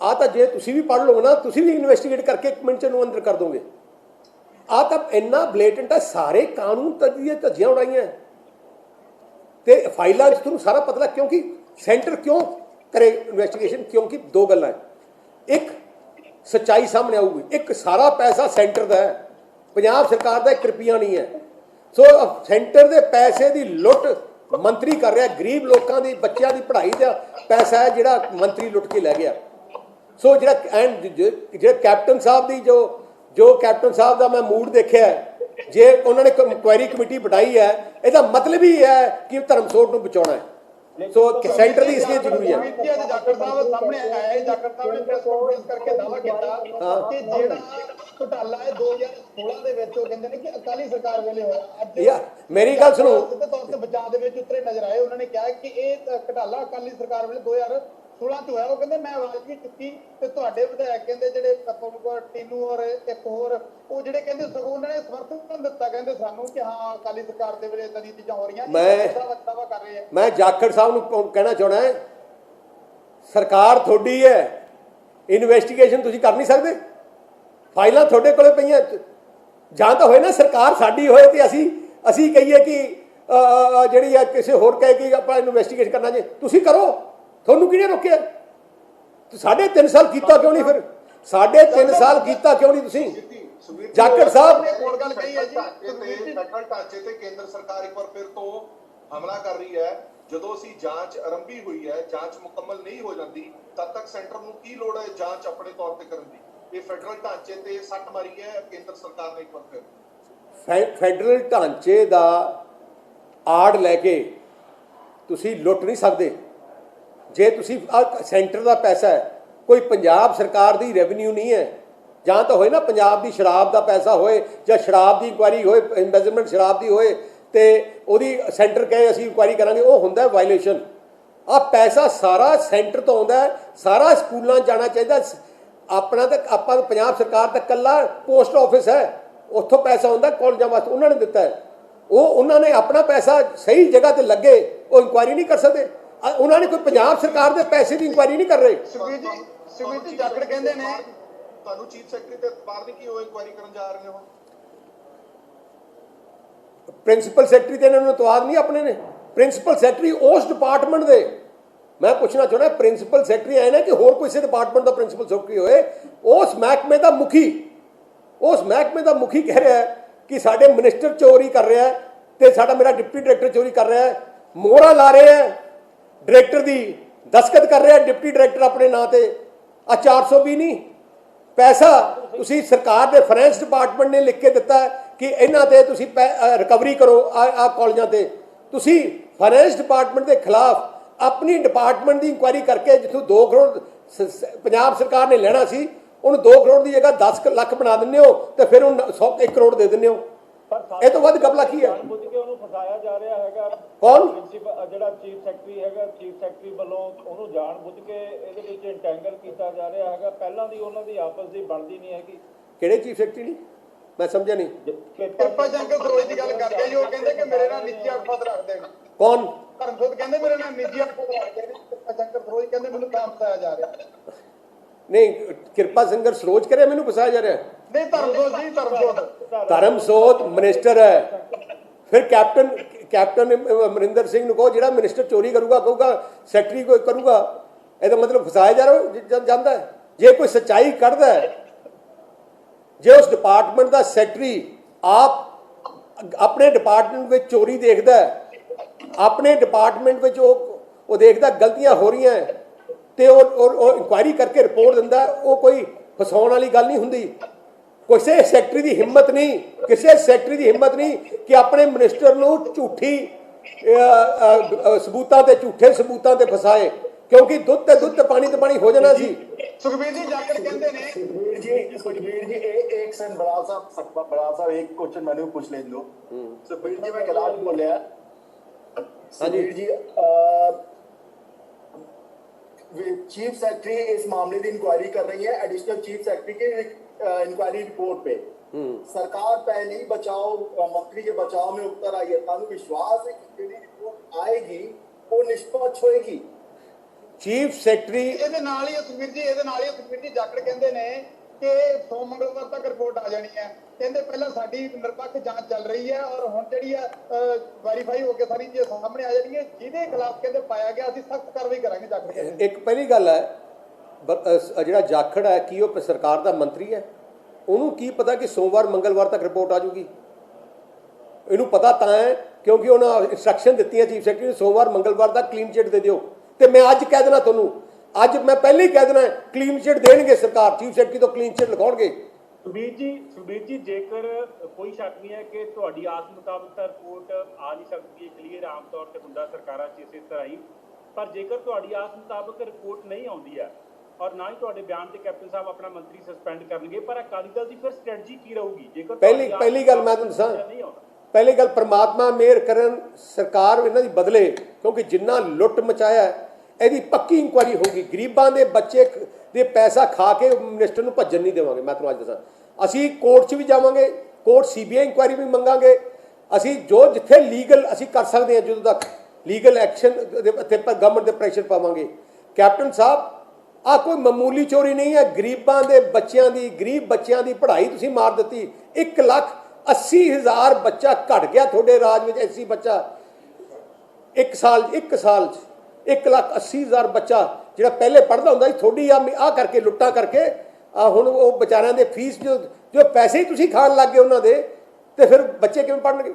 ਆ ਤਾਂ ਜੇ ਤੁਸੀਂ ਵੀ ਪੜ ਲਓ ਨਾ, ਤੁਸੀਂ ਵੀ ਇਨਵੈਸਟੀਗੇਟ ਕਰਕੇ ਇੱਕ ਮਿੰਟ ਚ ਨੂੰ ਅੰਦਰ ਕਰ ਦੋਗੇ। ਆ ਤਾਂ ਇੰਨਾ ਬਲੇਟੈਂਟ ਹੈ, ਸਾਰੇ ਕਾਨੂੰਨ ਤਜੀਏ ਧੱਜੀਆਂ ਉਡਾਈਆਂ ਤੇ ਫਾਈਲਾਂ 'ਚ ਤੁਹਾਨੂੰ ਸਾਰਾ ਪਤਾ ਲੱਗ ਕਿਉਂਕਿ ਸੈਂਟਰ ਕਿਉਂ ਕਰੇ ਇਨਵੈਸਟੀਗੇਸ਼ਨ ਕਿਉਂਕਿ ਦੋ ਗੱਲਾਂ ਇੱਕ, ਸੱਚਾਈ ਸਾਹਮਣੇ ਆਊਗੀ। ਇੱਕ, ਸਾਰਾ ਪੈਸਾ ਸੈਂਟਰ ਦਾ ਹੈ। ਪੰਜਾਬ ਸਰਕਾਰ ਦਾ 1 ਰੁਪਿਆ ਨਹੀਂ ਹੈ। ਸੋ ਸੈਂਟਰ ਦੇ ਪੈਸੇ ਦੀ ਲੁੱਟ ਮੰਤਰੀ ਕਰ ਰਿਹਾ, ਗਰੀਬ ਲੋਕਾਂ ਦੀ, ਬੱਚਿਆਂ ਦੀ ਪੜ੍ਹਾਈ ਦਾ ਪੈਸਾ ਹੈ ਜਿਹੜਾ ਮੰਤਰੀ ਲੁੱਟ ਕੇ ਲੈ ਗਿਆ। ਸੋ ਜਿਹੜਾ ਐਂਡ ਜਿਹੜਾ ਕੈਪਟਨ ਸਾਹਿਬ ਦੀ ਜੋ ਜੋ ਕੈਪਟਨ ਸਾਹਿਬ ਦਾ ਮੈਂ ਮੂਡ ਦੇਖਿਆ ਜੇ ਉਹਨਾਂ ਨੇ ਇਨਕੁਆਇਰੀ ਕਮੇਟੀ ਬਣਾਈ ਹੈ, ਇਹਦਾ ਮਤਲਬ ਹੀ ਹੈ ਕਿ ਧਰਮਸੋਟ ਨੂੰ ਬਚਾਉਣਾ ਹੈ। ਸੋ ਸੈਂਟਰ ਦੀ ਇਸ ਲਈ ਜ਼ਰੂਰੀ ਹੈ। ਜਾਖੜ ਸਾਹਿਬ ਸਾਹਮਣੇ ਆਇਆ ਹੈ ਜਾਖੜ ਸਾਹਿਬ ਨੇ ਪ੍ਰੈਸ ਕਾਨਫਰੰਸ ਕਰਕੇ ਦਾਅਵਾ ਕੀਤਾ ਕਿ ਜਿਹੜਾ ਘੁਟਾਲਾ ਹੈ 2016 ਦੇ ਵਿੱਚ ਉਹ ਕਹਿੰਦੇ ਨੇ ਕਿ ਅਕਾਲੀ ਸਰਕਾਰ ਵੇਲੇ ਹੋਇਆ। ਅੱਜ ਯਾ ਮੇਰੀ ਗੱਲ ਸੁਣੋ। ਸਿੱਧੇ ਤੌਰ ਤੇ ਬਚਾਅ ਦੇ ਵਿੱਚ ਉਤਰੇ ਨਜ਼ਰ ਆਏ। ਉਹਨਾਂ ਨੇ ਕਿਹਾ ਕਿ ਇਹ ਘਟਾਲਾ ਅਕਾਲੀ ਸਰਕਾਰ ਵੇਲੇ 2016 ਚ ਹੋਇਆ ਉਹ ਕਹਿੰਦੇ ਮੈਂ ਆਵਾਜ਼ ਵੀ ਚੁੱਕੀ ਤੇ ਤੁਹਾਡੇ ਵਿਧਾਇਕ ਕਹਿੰਦੇ ਜਿਹੜੇ ਪਪਨ ਟੀਨੂ ਔਰ ਇੱਕ ਹੋਰ ਉਹ ਜਿਹੜੇ ਕਹਿੰਦੇ ਸਗੋਂ ਉਹਨਾਂ ਨੇ ਸਮਰਥਨ ਦਿੱਤਾ ਕਹਿੰਦੇ ਸਾਨੂੰ ਕਿ ਹਾਂ ਅਕਾਲੀ ਸਰਕਾਰ ਦੇ ਵੇਲੇ ਇਦਾਂ ਦੀਆਂ ਚੀਜ਼ਾਂ ਹੋ ਰਹੀਆਂ ਮੈਂ- ਮੈਂ ਜਾਖੜ ਸਾਹਿਬ ਨੂੰ ਕਹੋ- ਕਹਿਣਾ ਚਾਹਣਾ ਹੈ? ਸਰਕਾਰ ਤੁਹਾਡੀ ਹੈ। ਇਨਵੈਸਟੀਗੇਸ਼ਨ ਤੁਸੀਂ ਕਰ ਨਹੀਂ ਸਕਦੇ। ਫਾਈਲਾਂ ਤੁਹਾਡੇ ਕੋਲੇ ਪਈਆਂ। ਜਾਂ ਤਾਂ ਹੋਏ ਨਾ ਸਰਕਾਰ ਸਾਡੀ ਹੋਏ ਤੇ ਅਸੀਂ ਅਸੀਂ ਕਹੀਏ ਕਿ ਜਿਹੜੀ ਆ ਕਿਸੇ ਹੋਰ ਕਹੇ ਕਿ ਆਪਾਂ ਇਨਵੈਸਟੀਗੇਸ਼ਨ ਕਰਨਾ ਜੇ। ਤੁਸੀਂ ਕਰੋ। ਤੁਹਾਨੂੰ ਕਿਹਨੇ ਰੋਕਿਆ? ਤੇ ਸਾਢੇ ਤਿੰਨ ਸਾਲ ਕੀਤਾ ਕਿਉਂ ਨਹੀਂ ਫਿਰ? ਸਾਢੇ ਤਿੰਨ ਸਾਲ ਕੀਤਾ ਕਿਉਂ ਨਹੀਂ ਤੁਸੀਂ? ਜਾਖੜ ਸਾਹਿਬ ਨੇ ਹੋਰ ਗੱਲ ਕਹੀ ਹੈ ਜੀ। ਫੈਡਰਲ ਢਾਂਚੇ ਤੇ ਕੇਂਦਰ ਸਰਕਾਰ ਇੱਕ ਵਾਰ ਫਿਰ ਤੋਂ ਹਮਲਾ ਕਰ ਰਹੀ ਹੈ। ਜਦੋਂ ਅਸੀਂ ਜਾਂਚ ਆਰੰਭੀ ਹੋਈ ਹੈ ਜਾਂਚ ਮੁਕੰਮਲ ਨਹੀਂ ਹੋ ਜਾਂਦੀ ਤਦ ਤੱਕ ਸੈਂਟਰ ਨੂੰ ਕੀ ਲੋੜ ਹੈ ਜਾਂਚ ਆਪਣੇ ਤੌਰ ਤੇ ਕਰਨ ਦੀ? ਇਹ ਫੈਡਰਲ ਢਾਂਚੇ ਤੇ ਸੱਟ ਮਾਰੀ ਹੈ ਕੇਂਦਰ ਸਰਕਾਰ ਨੇ ਇੱਕ ਵਾਰ ਫਿਰ। ਫੈਡਰਲ ਢਾਂਚੇ ਦਾ ਆੜ ਲੈ ਕੇ ਤੁਸੀਂ ਲੁੱਟ ਨਹੀਂ ਸਕਦੇ। ਜੇ ਤੁਸੀਂ ਆਹ ਸੈਂਟਰ ਦਾ ਪੈਸਾ ਹੈ ਕੋਈ ਪੰਜਾਬ ਸਰਕਾਰ ਦੀ ਰੈਵਨਿਊ ਨਹੀਂ ਹੈ ਜਾਂ ਤਾਂ ਹੋਏ ਨਾ ਪੰਜਾਬ ਦੀ ਸ਼ਰਾਬ ਦਾ ਪੈਸਾ ਹੋਏ ਜਾਂ ਸ਼ਰਾਬ ਦੀ ਇਨਕੁਆਇਰੀ ਹੋਏ ਇਨਵੈਸਟਮੈਂਟ ਸ਼ਰਾਬ ਦੀ ਹੋਏ ਤੇ ਉਹਦੀ ਸੈਂਟਰ ਕਹੇ ਅਸੀਂ ਇਨਕੁਆਇਰੀ ਕਰਾਂਗੇ ਉਹ ਹੁੰਦਾ ਵਾਇਲੇਸ਼ਨ ਆ ਪੈਸਾ ਸਾਰਾ ਸੈਂਟਰ ਤੋਂ ਆਉਂਦਾ ਹੈ, ਸਾਰਾ ਸਕੂਲਾਂ ਜਾਣਾ ਚਾਹੀਦਾ ਆਪਣਾ ਤਾਂ ਆਪਾਂ ਪੰਜਾਬ ਸਰਕਾਰ ਦਾ ਕੱਲਾ ਪੋਸਟ ਆਫਿਸ ਹੈ ਉੱਥੋਂ ਪੈਸਾ ਆਉਂਦਾ ਕਾਲਜਾਂ ਵਾਸਤੇ ਉਹਨਾਂ ਨੇ ਦਿੱਤਾ ਹੈ। ਉਹ ਉਹਨਾਂ ਨੇ ਆਪਣਾ ਪੈਸਾ ਸਹੀ ਜਗ੍ਹਾ ਤੇ ਲੱਗੇ ਉਹ ਇਨਕੁਆਇਰੀ ਨਹੀਂ ਕਰ ਸਕਦੇ। ਉਹਨਾਂ ਨੇ ਕੋਈ ਪੰਜਾਬ ਸਰਕਾਰ ਦੇ ਪੈਸੇ ਦੀ ਇਨਕੁਆਇਰੀ ਨਹੀਂ ਕਰ ਰਹੇ। ਸੁਖਬੀਰ ਜੀ ਸੁਖਬੀਰ ਜੀ ਜਾਖੜ ਕਹਿੰਦੇ ਨੇ ਤੁਹਾਨੂੰ ਚੀਫ ਸੈਕਟਰੀ ਤੇ ਅਖਬਾਰ ਨਹੀਂ ਕੀ ਉਹ ਇਨਕੁਆਇਰੀ ਕਰਨ ਜਾ ਰਹੇ ਹੁਣ ਪ੍ਰਿੰਸੀਪਲ ਸੈਕਟਰੀ ਤੇ ਇਹਨਾਂ ਨੂੰ ਤਵਾਦ ਨਹੀਂ ਆਪਣੇ ਨੇ। ਪ੍ਰਿੰਸੀਪਲ ਸੈਕਟਰੀ ਉਸ ਡਿਪਾਰਟਮੈਂਟ ਦੇ। ਮੈਂ ਪੁੱਛਣਾ ਚਾਹੁੰਦਾ ਪ੍ਰਿੰਸੀਪਲ ਸੈਕਟਰੀ ਆਏ ਨਾ ਕਿ ਹੋਰ ਕਿਸੇ ਡਿਪਾਰਟਮੈਂਟ ਦਾ ਪ੍ਰਿੰਸੀਪਲ ਸੈਕਟਰੀ ਹੋਏ? ਉਸ ਮਹਿਕਮੇ ਦਾ ਮੁਖੀ ਉਸ ਮਹਿਕਮੇ ਦਾ ਮੁਖੀ ਕਹਿ ਰਿਹਾ ਹੈ ਕਿ ਸਾਡੇ ਮਿਨਿਸਟਰ ਚੋਰੀ ਕਰ ਰਿਹਾ ਹੈ ਤੇ ਸਾਡਾ ਮੇਰਾ ਡਿਪਟੀ ਡਾਇਰੈਕਟਰ ਚੋਰੀ ਕਰ ਰਿਹਾ ਹੈ। ਮੋਹਰਾ ਲਾ ਰਿਹਾ ਹੈ। ਡਾਇਰੈਕਟਰ ਦੀ ਦਸਖਤ ਕਰ ਰਿਹਾ, ਡਿਪਟੀ ਡਾਇਰੈਕਟਰ ਆਪਣੇ ਨਾਂ ਤੇ। ਆ 420 ਨਹੀਂ। ਪੈਸਾ ਤੁਸੀਂ ਸਰਕਾਰ ਦੇ ਫਾਈਨੈਂਸ ਡਿਪਾਰਟਮੈਂਟ ਨੇ ਲਿਖ ਕੇ ਦਿੱਤਾ ਕਿ ਇਹਨਾਂ ਤੇ ਤੁਸੀਂ ਰਿਕਵਰੀ ਕਰੋ ਆ ਆ ਕਾਲਜਾਂ ਤੇ। ਤੁਸੀਂ ਫਾਈਨੈਂਸ ਡਿਪਾਰਟਮੈਂਟ ਦੇ ਖਿਲਾਫ ਆਪਣੀ ਡਿਪਾਰਟਮੈਂਟ ਦੀ ਇਨਕੁਆਇਰੀ ਕਰਕੇ ਜਿੱਥੋਂ 2 ਕਰੋੜ ਸ- ਪੰਜਾਬ ਸਰਕਾਰ ਨੇ ਲੈਣਾ ਸੀ, ਉਹਨੂੰ 2 ਕਰੋੜ ਦੀ ਜਗ੍ਹਾ 10 ਲੱਖ ਬਣਾ ਦਿੰਦੇ ਹੋ ਤੇ ਫਿਰ ਉਹਨੂੰ 100 1 ਕਰੋੜ ਦੇ ਦਿੰਦੇ ਹੋ। ਇਹ ਤੋਂ ਵੱਧ ਗਪਲਾ ਕੀ ਹੈ? ਜਾਣਬੁੱਝ ਕੇ ਉਹਨੂੰ ਫਸਾਇਆ ਜਾ ਰਿਹਾ ਹੈਗਾ। ਕੌਣ? ਪ੍ਰਿੰਸੀਪਲ ਜਿਹੜਾ ਚੀਫ ਸੈਕਟਰੀ ਹੈਗਾ ਚੀਫ ਸੈਕਟਰੀ ਵੱਲੋਂ ਉਹਨੂੰ ਜਾਣਬੁੱਝ ਕੇ ਇਹਦੇ ਵਿੱਚ ਇੰਟੈਂਗਲ ਕੀਤਾ ਜਾ ਰਿਹਾ ਹੈਗਾ। ਪਹਿਲਾਂ ਦੀ ਉਹਨਾਂ ਦੀ ਆਪਸ ਦੀ ਬਣਦੀ ਨਹੀਂ ਹੈਗੀ। ਕਿਹੜੇ ਚੀਫ ਸੈਕਟਰੀ ਨਹੀਂ ਮੈਂ ਸਮਝਿਆ ਨਹੀਂ। ਕਿਰਪਾ ਜੰਗਲ ਸਰੋਜ ਦੀ ਗੱਲ ਕਰਦੇ ਜੀ ਉਹ ਕਹਿੰਦੇ ਕਿ ਮੇਰੇ ਨਾਲ ਨਿੱਜੀ ਅਲਫਾਜ਼ ਰੱਖਦੇ ਨੇ। ਕੌਣ? ਧਰਮਸੋਤ ਕਹਿੰਦੇ ਮੇਰੇ ਨਾਲ ਨਿੱਜੀ ਅਲਫਾਜ਼ ਰੱਖਦੇ ਨੇ ਕਿਰਪਾ ਜੰਗਲ ਸਰੋਜ ਕਹਿੰਦੇ ਮੈਨੂੰ ਕੰਮ ਫਸਾਇਆ ਜਾ ਰਿਹਾ। ਨਹੀਂ ਕਿਰਪਾ ਸਿੰਘਰ ਸਰੋਜ ਕਰਿਆ ਮੈਨੂੰ ਫਸਾਇਆ ਜਾ ਰਿਹਾ। ਨਹੀਂ ਧਰਮਸੋਤ ਜੀ ਧਰਮਸੋਤ। ਧਰਮਸੋਤ ਮਿਨਿਸਟਰ ਹੈ। ਫਿਰ ਕੈਪਟਨ ਕੈਪਟਨ ਅਮਰਿੰਦਰ ਸਿੰਘ ਨੂੰ ਕਹੋ ਜਿਹੜਾ ਮਿਨਿਸਟਰ ਚੋਰੀ ਕਰੂਗਾ ਕਹੂਗਾ ਸੈਕਟਰੀ ਕੋਈ ਕਰੂਗਾ ਇਹਦਾ ਮਤਲਬ ਫਸਾਇਆ ਜਾ ਰਿਹਾ ਜਾਂਦਾ ਹੈ। ਜੇ ਕੋਈ ਸੱਚਾਈ ਕੱਢਦਾ ਹੈ ਜੇ ਉਸ ਡਿਪਾਰਟਮੈਂਟ ਦਾ ਸੈਕਟਰੀ ਆਪ ਆਪਣੇ ਡਿਪਾਰਟਮੈਂਟ ਵਿੱਚ ਚੋਰੀ ਦੇਖਦਾ ਹੈ ਆਪਣੇ ਡਿਪਾਰਟਮੈਂਟ ਵਿੱਚ ਉਹ ਉਹ ਦੇਖਦਾ ਗਲਤੀਆਂ ਹੋ ਰਹੀਆਂ ਹੈ, ਤੇ ਉਹ ਉਹ ਇਨਕੁਆਇਰੀ ਕਰਕੇ ਰਿਪੋਰਟ ਦਿੰਦਾ ਉਹ ਕੋਈ ਫਸਾਉਣ ਵਾਲੀ ਗੱਲ ਨਹੀਂ ਹੁੰਦੀ। ਕਿਸੇ ਸੈਕਟਰੀ ਦੀ ਹਿੰਮਤ ਨਹੀਂ ਕਿਸੇ ਸੈਕਟਰੀ ਦੀ ਹਿੰਮਤ ਨਹੀਂ ਕਿ ਆਪਣੇ ਮਿਨਿਸਟਰ ਨੂੰ ਝੂਠੀ ਸਬੂਤਾਂ ਤੇ ਝੂਠੇ ਸਬੂਤਾਂ ਤੇ ਫਸਾਏ। ਕਿਉਂਕਿ ਦੁੱਧ ਤੇ ਦੁੱਧ ਪਾਣੀ ਤੇ ਪਾਣੀ ਹੋ ਜਾਣਾ ਸੀ। ਸੁਖਬੀਰ ਜੀ ਜਾਕੜ ਕਹਿੰਦੇ ਨੇ ਜੀ ਸੁਖਬੀਰ ਜੀ ਇਹ ਇੱਕ ਸੈਨ ਬਰਾਲ ਸਾਹਿਬ ਸਕਪਾ ਬਰਾਲ ਸਾਹਿਬ ਇੱਕ ਕੁਐਸਚਨ ਮੈਨੂੰ ਪੁੱਛ ਲੈਣ ਦਿਓ। ਸੁਖਬੀਰ ਜੀ ਮੈਂ ਗਲਾਜ ਬੋਲਿਆ। ਹਾਂਜੀ। ਜੀ चीफ सेक्रेटरी इस मामले की इंक्वायरी कर रही है एडिशनल चीफ सेक्रेटरी के इंक्वायरी रिपोर्ट पे सरकार पहले ही बचाव अ, मंत्री के बचाव में उतर आई है तानु विश्वास है कि जेडी रिपोर्ट आएगी वो निष्पक्ष होएगी ਚੀਫ ਸੈਕਟਰੀ ਇਹਦੇ ਨਾਲ ਹੀ ਸੁਖਬੀਰ ਜੀ ਇਹਦੇ ਨਾਲ ਹੀ ਸੁਖਬੀਰ ਜੀ ਜਾਖੜ ਕਹਿੰਦੇ ਨੇ ਕਿ ਸੋਮ ਮੰਗਲਵਾਰ ਤੱਕ ਰਿਪੋਰਟ ਆ ਜਾਣੀ ਹੈ ਕਹਿੰਦੇ ਪਹਿਲਾਂ ਸਾਡੀ ਨਿਰਪੱਖ ਜਾਂਚ ਚੱਲ ਰਹੀ ਹੈ ਔਰ ਹੁਣ ਜਿਹੜੀ ਹੈ ਵੈਰੀਫਾਈ ਹੋ ਕੇ ਸਾਰੀ ਚੀਜ਼ ਸਾਹਮਣੇ ਆ ਜਾਣੀ ਹੈ ਜਿਹਦੇ ਖਿਲਾਫ ਕਹਿੰਦੇ ਪਾਇਆ ਗਿਆ, ਅਸੀਂ ਸਖਤ ਕਾਰਵਾਈ ਕਰਾਂਗੇ ਜਾਖੜ ਕਹਿੰਦੇ। ਇੱਕ ਪਹਿਲੀ ਗੱਲ ਹੈ ਜਿਹੜਾ ਜਾਖੜ ਹੈ, ਕੀ ਉਹ ਸਰਕਾਰ ਦਾ ਮੰਤਰੀ ਹੈ? ਉਹਨੂੰ ਕੀ ਪਤਾ ਕਿ ਸੋਮਵਾਰ, ਮੰਗਲਵਾਰ ਤੱਕ ਰਿਪੋਰਟ ਆ ਜੂਗੀ ਇਹਨੂੰ ਪਤਾ ਤਾਂ ਹੈ, ਕਿਉਂਕਿ ਉਹਨਾਂ ਇਨਸਟਰਕਸ਼ਨ ਦਿੱਤੀਆਂ ਚੀਫ ਸੈਕਟਰੀ ਨੂੰ, ਸੋਮਵਾਰ, ਮੰਗਲਵਾਰ ਤੱਕ ਕਲੀਨ ਚਿਟ ਦੇ ਦਿਓ। ਤੇ ਮੈਂ ਅੱਜ ਕਹਿ ਦੇਣਾ ਤੁਹਾਨੂੰ, ਅੱਜ ਮੈਂ ਪਹਿਲੇ ਹੀ ਕਹਿ ਦੇਣਾ ਕਲੀਨ ਚਿਟ ਦੇਣਗੇ ਸਰਕਾਰ, ਚੀਫ ਸੈਕਟਰੀ ਤੋਂ ਕਲੀਨ ਚਿਟ ਲਿਖਾਉਣਗੇ। ਸੁਬੀਰ ਜੀ ਸੁਬੀਰ ਜੀ ਜੇਕਰ ਕੋਈ ਸ਼ੱਕ ਨਹੀਂ ਹੈ ਕਿ ਤੁਹਾਡੀ ਆਸ ਮੁਤਾਬਕ ਤਾਂ ਰਿਪੋਰਟ ਆ ਨਹੀਂ ਸਕਦੀ ਹੈ ਕਲੀਅਰ ਆਮ ਤੌਰ ਤੇ ਹੁੰਦਾ ਸਰਕਾਰਾਂ 'ਚ ਇਸੇ ਤਰ੍ਹਾਂ ਹੀ। ਪਰ ਜੇਕਰ ਤੁਹਾਡੀ ਆਸ ਮੁਤਾਬਕ ਰਿਪੋਰਟ ਨਹੀਂ ਆਉਂਦੀ ਹੈ ਔਰ ਨਾ ਹੀ ਤੁਹਾਡੇ ਬਿਆਨ ਤੇ ਕੈਪਟਨ ਸਾਹਿਬ ਆਪਣਾ ਮੰਤਰੀ ਸਸਪੈਂਡ ਕਰਨਗੇ ਪਰ ਅਕਾਲੀ ਦਲ ਦੀ ਫਿਰ ਸਟ੍ਰੈਟਜੀ ਕੀ ਰਹੂਗੀ? ਜੇਕਰ ਪਹਿਲੀ ਪਹਿਲੀ ਗੱਲ ਮੈਂ ਤੁਹਾਨੂੰ ਦੱਸਾਂ। ਪਹਿਲੀ ਗੱਲ ਪ੍ਰਮਾਤਮਾ ਮਿਹਰ ਕਰਨ ਸਰਕਾਰ ਇਹਨਾਂ ਦੀ ਬਦਲੇ ਕਿਉਂਕਿ ਜਿੰਨਾ ਲੁੱਟ ਮਚਾਇਆ ਇਹਦੀ ਪੱਕੀ ਇਨਕੁਆਇਰੀ ਹੋਊਗੀ। ਗਰੀਬਾਂ ਦੇ ਬੱਚੇ ਖ- ਪੈਸਾ ਖਾ ਕੇ ਮਿਨਿਸਟਰ ਨੂੰ ਭੱਜਣ ਨਹੀਂ ਦੇਵਾਂਗੇ, ਮੈਂ ਤੁਹਾਨੂੰ ਅੱਜ ਦੱਸਾਂ। ਅਸੀਂ ਕੋਰਟ 'ਚ ਵੀ ਜਾਵਾਂਗੇ, ਕੋਰਟ ਸੀਬੀਆਈ ਇਨਕੁਆਇਰੀ ਵੀ ਮੰਗਾਂਗੇ। ਅਸੀਂ ਜੋ ਜਿੱਥੇ ਲੀਗਲ ਅਸੀਂ ਕਰ ਸਕਦੇ ਹਾਂ, ਜਦੋਂ ਤੱਕ ਲੀਗਲ ਐਕਸ਼ਨ ਦੇ ਉੱਤੇ ਗਵਰਨਮੈਂਟ ਦੇ ਪ੍ਰੈਸ਼ਰ ਪਾਵਾਂਗੇ। ਕੈਪਟਨ ਸਾਹਿਬ ਆ ਕੋਈ ਮਾਮੂਲੀ ਚੋਰੀ ਨਹੀਂ ਹੈ। ਗਰੀਬਾਂ ਦੇ ਬੱਚਿਆਂ ਦੀ, ਗਰੀਬ ਬੱਚਿਆਂ ਦੀ ਪੜ੍ਹਾਈ ਤੁਸੀਂ ਮਾਰ ਦਿੱਤੀ। 1 ਲੱਖ 80 ਹਜ਼ਾਰ ਬੱਚਾ ਘਟ ਗਿਆ ਤੁਹਾਡੇ ਰਾਜ ਵਿੱਚ, ਐਸੀ ਬੱਚਾ ਇੱਕ ਸਾਲ ਇੱਕ ਸਾਲ ਚ। 1 ਲੱਖ 80 ਹਜ਼ਾਰ ਬੱਚਾ ਜਿਹੜਾ ਪਹਿਲੇ ਪੜਦਾ ਹੁੰਦਾ ਸੀ ਥੋੜੀ ਆ ਆ ਕਰਕੇ ਲੁੱਟਾਂ ਕਰਕੇ ਆ ਹੁਣ ਉਹ ਵਿਚਾਰਿਆਂ ਦੇ ਫੀਸ ਜੋ ਜੋ ਪੈਸੇ ਹੀ ਤੁਸੀਂ ਖਾਣ ਲੱਗ ਗਏ ਉਹਨਾਂ ਦੇ ਤੇ ਫਿਰ ਬੱਚੇ ਕਿਵੇਂ ਪੜਨਗੇ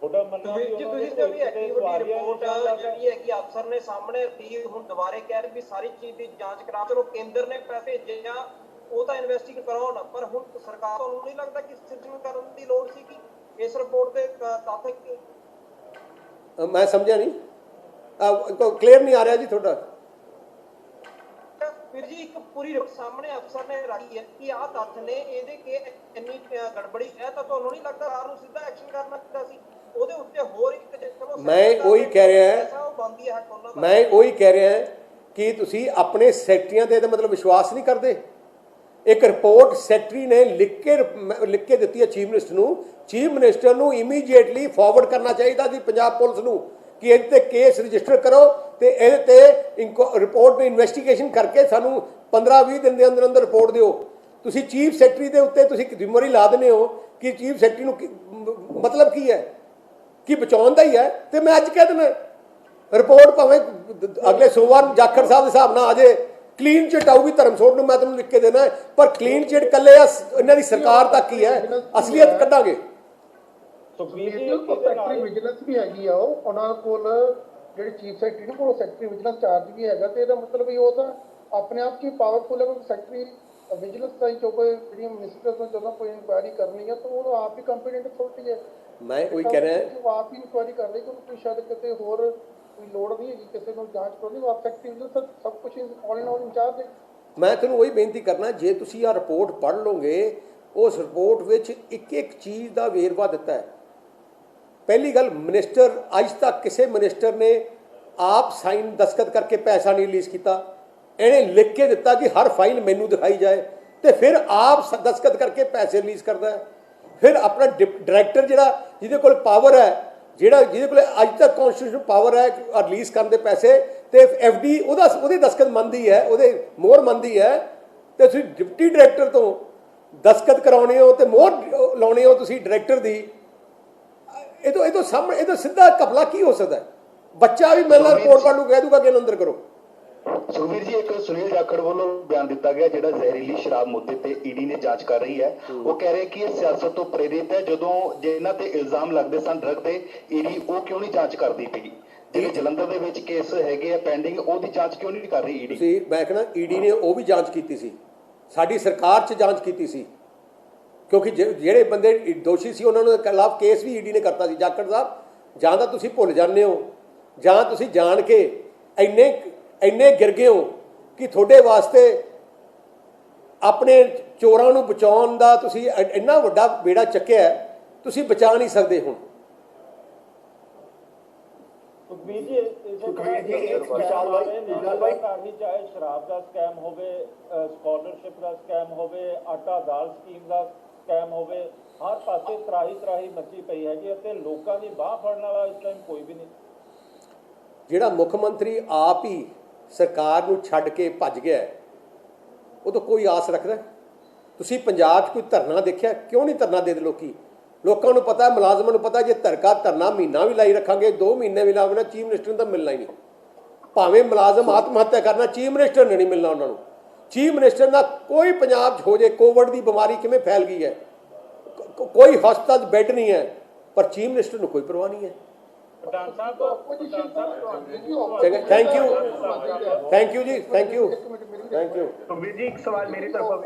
ਤੁਹਾਡਾ ਮੰਨਣਾ ਵੀ ਜੀ ਉਹਨਾਂ ਤੁਸੀਂ ਦੇ ਜਿਹੜੀ ਭਵਿੱਖ ਦੇ ਐਕਟੀਵਿਟੀ ਸਵਾਰੀਆਂ ਰਿਪੋਰਟ ਨਿਸ਼ਾਨ ਜਿਹੜੀ ਹੈ ਕਿ ਅਫਸਰ ਨੇ ਸਾਹਮਣੇ ਰੱਖੀ ਹੁਣ ਦੁਬਾਰੇ ਕਹਿ ਰਹੇ ਵੀ ਸਾਰੀ ਚੀਜ਼ ਦੀ ਜਾਂਚ ਕਰਾ ਚਲੋ ਕੇਂਦਰ ਨੇ ਪੈਸੇ ਭੇਜੇ ਆ ਉਹ ਤਾਂ ਇਨਵੈਸਟਿਗੇਟ ਕਰਾਉਣ ਪਰ ਹੁਣ ਸਰਕਾਰ ਨੂੰ ਨਹੀਂ ਲੱਗਦਾ ਕਿ ਸਿਸਟਮ ਕਰਨ ਦੀ ਲੋੜ ਸੀ ਕਿ ਇਸ ਰਿਪੋਰਟ ਦੇ ਕ- ਤੱਥ ਕੀ ਅ, ਮੈਂ ਸਮਝਿਆ ਨਹੀਂ। ਕਲੀਅਰ ਨਹੀਂ ਆ ਰਿਹਾ ਜੀ ਤੁਹਾਡਾ? ਫਿਰ ਜੀ ਇੱਕ ਪੂਰੀ ਰਿਪੋਰਟ ਸਾਹਮਣੇ ਅਫਸਰ ਨੇ ਰੱਖੀ ਹੈ ਕਿ ਆਹ ਤੱਥ ਨੇ ਇਹਦੇ ਕੇ ਇੰਨੀ ਗੜਬੜੀ ਹੈ ਤਾਂ ਤੁਹਾਨੂੰ ਨਹੀਂ ਲੱਗਦਾ ਸਰਕਾਰ ਨੂੰ ਸਿੱਧਾ ਐਕਸ਼ਨ ਕਰਨਾ ਚਾਹੀਦਾ ਸੀ? ਉਹਦੇ ਉੱਤੇ ਹੋਰ ਇੱਕ ਚਲੋ ਮੈਂ ਉਹੀ ਕਹਿ ਰਿਹਾ ਮੈਂ ਉਹੀ ਕਹਿ ਰਿਹਾ ਕਿ ਤੁਸੀਂ ਆਪਣੇ ਸੈਕਟਰੀਆਂ ਤੇ ਇਹਦਾ ਮਤਲਬ ਵਿਸ਼ਵਾਸ ਨਹੀਂ ਕਰਦੇ। ਇੱਕ ਰਿਪੋਰਟ ਸੈਕਟਰੀ ਨੇ ਲਿਖ ਕੇ ਲਿਖ ਕੇ ਦਿੱਤੀ ਹੈ ਚੀਫ ਮਿਨਿਸਟਰ ਨੂੰ। ਚੀਫ ਮਿਨਿਸਟਰ ਨੂੰ ਇਮੀਡੀਏਟਲੀ ਫਾਰਵਰਡ ਕਰਨਾ ਚਾਹੀਦਾ ਸੀ ਪੰਜਾਬ ਪੁਲਿਸ ਨੂੰ। ਕਿ ਇਹਦੇ ਤੇ ਕੇਸ ਰਜਿਸਟਰ ਕਰੋ ਤੇ ਇਹਦੇ ਤੇ ਰਿਪੋਰਟ ਨੂੰ ਇਨਵੈਸਟੀਗੇਸ਼ਨ ਕਰਕੇ ਸਾਨੂੰ 15-20 ਦਿਨ ਦੇ ਅੰਦਰ ਅੰਦਰ ਰਿਪੋਰਟ ਦਿਓ। ਤੁਸੀਂ ਚੀਫ ਸੈਕਟਰੀ ਦੇ ਉੱਤੇ ਤੁਸੀਂ ਇੱਕ ਜ਼ਿੰਮੇਵਾਰੀ ਲਾ ਦਿੰਦੇ ਹੋ ਕਿ ਚੀਫ ਸੈਕਟਰੀ ਨੂੰ ਕੀ- ਮਤਲਬ ਕੀ ਹੈ? ਕਿ ਬਚਾਉਣ ਦਾ ਹੀ ਹੈ? ਤੇ ਮੈਂ ਅੱਜ ਕਹਿ ਦਿੰਦਾ ਰਿਪੋਰਟ ਭਾਵੇਂ ਅਗਲੇ ਸੋਮਵਾਰ ਜਾਖੜ ਸਾਹਿਬ ਦੇ ਹਿਸਾਬ ਨਾਲ ਆ ਜੇ ਕਲੀਨ ਚਿਟ ਆਊਗੀ ਧਰਮਸੋਟ ਨੂੰ ਮੈਂ ਤੁਹਾਨੂੰ ਲਿਖ ਕੇ ਦੇਣਾ ਪਰ ਕਲੀਨ ਚਿਟ ਕੱਲੇ ਆ ਇਹਨਾਂ ਦੀ ਸਰਕਾਰ ਤੱਕ ਹੀ ਹੈ, ਅਸਲੀਅਤ ਕੱਢਾਂਗੇ। ਸੁਖਬੀਰ ਜੀ ਸੈਕਟਰੀ ਵਿਜੀਲੈਂਸ ਵੀ ਹੈਗੀ ਆ ਉਹ ਉਹਨਾਂ ਕੋਲ ਜਿਹੜੇ ਚੀਫ ਸੈਕਟਰੀ ਨੇ ਕੋਲ ਸੈਕਟਰੀ ਵਿਜੀਲੈਂਸ ਚਾਰਜ ਵੀ ਹੈਗਾ ਤੇ ਇਹਦਾ ਮਤਲਬ ਵੀ ਉਹ ਤਾਂ ਆਪਣੇ ਆਪ ਹੀ ਪਾਵਰਫੁਲ ਹੈ ਸੈਕਟਰੀ ਵਿਜੀਲੈਂਸ ਹੀ ਜੋ ਕੋਈ ਜਿਹੜੀਆਂ ਮਿਨਿਸਟਰ ਤੋਂ ਜਦੋਂ ਕੋਈ ਇਨਕੁਆਇਰੀ ਕਰਨੀ ਹੈ ਤਾਂ ਉਹ ਆਪ ਹੀ ਕੰਪੀਟੈਂਟ ਅਥਾਰਟੀ ਹੈ। ਮੈਂ ਉਹੀ ਕਹਿ ਰਿਹਾ। ਉਹ ਆਪ ਹੀ ਇਨਕੁਆਇਰੀ ਕਰ ਰਹੀ ਕਿਉਂਕਿ ਕੋਈ ਸ਼ਾਇਦ ਕਿਤੇ ਹੋਰ ਕੋਈ ਲੋੜ ਨਹੀਂ ਹੈਗੀ ਕਿਸੇ ਨੂੰ ਜਾਂਚ ਕਰਨ ਉਹ ਆਪ ਸੈਕਟਰੀ ਵਿਜੀਲੈਂਸ ਸਭ ਕੁਝ ਆਲ ਇਨ ਆਲ ਇੰਚਾਰਜ ਹੈ। ਮੈਂ ਤੁਹਾਨੂੰ ਉਹੀ ਬੇਨਤੀ ਕਰਨਾ ਜੇ ਤੁਸੀਂ ਆ ਰਿਪੋਰਟ ਪੜ੍ਹ ਲਓਗੇ ਉਸ ਰਿਪੋਰਟ ਵਿੱਚ ਇੱਕ ਇੱਕ ਚੀਜ਼ ਦਾ ਵੇਰਵਾ ਦਿੱਤਾ ਹੈ। ਪਹਿਲੀ ਗੱਲ ਮਿਨਿਸਟਰ ਅੱਜ ਤੱਕ ਕਿਸੇ ਮਿਨਿਸਟਰ ਨੇ ਆਪ ਸਾਈਨ ਦਸਖਤ ਕਰਕੇ ਪੈਸਾ ਨਹੀਂ ਰਿਲੀਜ਼ ਕੀਤਾ। ਇਹਨੇ ਲਿਖ ਕੇ ਦਿੱਤਾ ਕਿ ਹਰ ਫਾਈਲ ਮੈਨੂੰ ਦਿਖਾਈ ਜਾਏ ਤੇ ਫਿਰ ਆਪ ਸ- ਦਸਖਤ ਕਰਕੇ ਪੈਸੇ ਰਿਲੀਜ਼ ਕਰਦਾ ਹੈ। ਫਿਰ ਆਪਣਾ ਡਾਇਰੈਕਟਰ ਜਿਹੜਾ, ਜਿਹਦੇ ਕੋਲ ਪਾਵਰ ਹੈ, ਜਿਹੜਾ, ਜਿਹਦੇ ਕੋਲ ਅੱਜ ਤੱਕ ਕਨਸਟੀਟਿਊਸ਼ਨ ਪਾਵਰ ਹੈ ਰਿਲੀਜ਼ ਕਰਨ ਦੇ ਪੈਸੇ ਤੇ ਐਫਡੀ ਉਹਦਾ ਉਹਦੇ ਦਸਖਤ ਮੰਨਦੀ ਹੈ, ਉਹਦੇ ਮੋਹਰ ਮੰਨਦੀ ਹੈ ਤੇ ਤੁਸੀਂ ਡਿਪਟੀ ਡਾਇਰੈਕਟਰ ਤੋਂ ਦਸਖਤ ਕਰਾਉਣੇ ਹੋ ਤੇ ਮੋਹਰ ਲਾਉਣੇ ਹੋ ਤੁਸੀਂ ਡਾਇਰੈਕਟਰ ਦੀ ਇਹ ਤੋਂ ਇਹ ਤੋਂ ਸਾਹਮਣੇ ਇਹ ਤੋਂ ਸਿੱਧਾ ਕਪਲਾ ਕੀ ਹੋ ਸਕਦਾ ਹੈ? ਬੱਚਾ ਵੀ ਮੇਰੇ ਰਿਪੋਰਟ ਵਾਲ ਨੂੰ ਕਹਿ ਦੂਗਾ ਕਿ ਇਹਨੂੰ ਅੰਦਰ ਕਰੋ। ਸੁਖਵੀਰ ਜੀ ਇੱਕ ਸੁਨੀਲ ਜਾਖੜ ਵੱਲੋਂ ਬਿਆਨ ਦਿੱਤਾ ਗਿਆ ਜਿਹੜਾ ਜ਼ਹਿਰੀਲੀ ਸ਼ਰਾਬ ਮੁੱਦੇ ਤੇ ਈਡੀ ਨੇ ਜਾਂਚ ਕਰ ਰਹੀ ਹੈ। ਉਹ ਕਹਿ ਰਹੇ ਕਿ ਇਹ ਸਿਆਸਤ ਤੋਂ ਪ੍ਰੇਰਿਤ ਹੈ। ਜਦੋਂ ਜੇ ਇਹਨਾਂ ਤੇ ਇਲਜ਼ਾਮ ਲੱਗਦੇ ਸਨ ਡਰਗ ਦੇ ਈਡੀ ਉਹ ਕਿਉਂ ਨਹੀਂ ਜਾਂਚ ਕਰਦੀ ਪਈ? ਜਿਹੜੇ ਜਲੰਧਰ ਦੇ ਵਿੱਚ ਕੇਸ ਹੈਗੇ ਆ ਪੈਂਡਿੰਗ ਉਹਦੀ ਜਾਂਚ ਕਿਉਂ ਨਹੀਂ ਕਰ ਰਹੀ ਈਡੀ ਤੁਸੀਂ ਮੈਂ ਕਹਿੰਦਾ ਈਡੀ ਨੇ ਉਹ ਵੀ ਜਾਂਚ ਕੀਤੀ ਸੀ। ਸਾਡੀ ਸਰਕਾਰ 'ਚ ਜਾਂਚ ਕੀਤੀ ਸੀ। ਕਿਉਂਕਿ ਜਿਹੜੇ ਬੰਦੇ ਦੋਸ਼ੀ ਸੀ ਉਹਨਾਂ ਦੇ ਖਿਲਾਫ ਕੇਸ ਵੀ ਈਡੀ ਨੇ ਕਰਤਾ ਸੀ। ਜਾਖੜ ਸਾਹਿਬ ਜਾਂ ਤਾਂ ਤੁਸੀਂ ਭੁੱਲ ਜਾਂਦੇ ਹੋ ਜਾਂ ਤੁਸੀਂ ਜਾਣ ਕੇ ਇੰਨੇ ਇੰਨੇ ਗਿਰ ਗਏ ਹੋ ਕਿ ਤੁਹਾਡੇ ਵਾਸਤੇ ਆਪਣੇ ਚੋਰਾਂ ਨੂੰ ਬਚਾਉਣ ਦਾ ਤੁਸੀਂ ਇੰਨਾ ਵੱਡਾ ਬੇੜਾ ਚੱਕਿਆ ਤੁਸੀਂ ਬਚਾ ਨਹੀਂ ਸਕਦੇ ਹੁਣ। ਚਾਹੇ ਸ਼ਰਾਬ ਦਾ ਸਕੈਮ ਹੋਵੇ ਸਕਾਲਰਸ਼ਿਪ ਦਾ ਸਕੈਮ ਹੋਵੇ ਆਟਾ ਦਾਲ ਸਕੀਮ ਦਾ ਸਕੈਮ ਹੋਵੇ, ਹਰ ਪਾਸੇ ਤਰਾਹੀ ਤਰਾਹੀ ਮੱਚੀ ਪਈ ਹੈਗੀ ਅਤੇ ਲੋਕਾਂ ਦੀ ਬਾਹ ਫੜਨ ਵਾਲਾ ਇਸ ਟਾਈਮ ਕੋਈ ਵੀ ਨਹੀਂ। ਜਿਹੜਾ ਮੁੱਖ ਮੰਤਰੀ ਆਪ ਹੀ ਸਰਕਾਰ ਨੂੰ ਛੱਡ ਕੇ ਭੱਜ ਗਿਆ ਉਹ ਤਾਂ ਕੋਈ ਆਸ ਰੱਖਦਾ ਤੁਸੀਂ ਪੰਜਾਬ 'ਚ ਕੋਈ ਧਰਨਾ ਦੇਖਿਆ? ਕਿਉਂ ਨਹੀਂ ਧਰਨਾ ਦੇ ਲੋਕੀ? ਲੋਕਾਂ ਨੂੰ ਪਤਾ ਮੁਲਾਜ਼ਮਾਂ ਨੂੰ ਪਤਾ ਜੇ ਧਰਕਾ ਧਰਨਾ ਮਹੀਨਾ ਵੀ ਲਾਈ ਰੱਖਾਂਗੇ 2 ਮਹੀਨੇ ਵੀ ਲਾਉਣਾ ਚੀਫ ਮਿਨਿਸਟਰ ਨੂੰ ਤਾਂ ਮਿਲਣਾ ਹੀ ਨਹੀਂ। ਭਾਵੇਂ ਮੁਲਾਜ਼ਮ ਆਤਮ ਹੱਤਿਆ ਕਰਨਾ, ਚੀਫ ਮਿਨਿਸਟਰ ਨੇ ਨਹੀਂ ਮਿਲਣਾ ਉਹਨਾਂ ਨੂੰ। ਚੀਫ ਮਿਨਿਸਟਰ ਦਾ ਕੋਈ ਪੰਜਾਬ 'ਚ ਹੋ ਜੇ ਕੋਵਿਡ ਦੀ ਬਿਮਾਰੀ ਕਿਵੇਂ ਫੈਲ ਗਈ ਹੈ? ਕੋਈ ਹਸਪਤਾਲ 'ਚ ਬੈੱਡ ਨਹੀਂ ਹੈ ਪਰ ਚੀਫ ਮਿਨਿਸਟਰ ਨੂੰ ਕੋਈ ਪਰਵਾਹ ਨਹੀਂ ਹੈ ਪ੍ਰਧਾਨ ਸਾਹਿਬ ਪ੍ਰਧਾਨ ਸਾਹਿਬ thank you thank you ji thank you thank you ji ਇੱਕ ਸਵਾਲ ਮੇਰੀ ਤਰਫੋਂ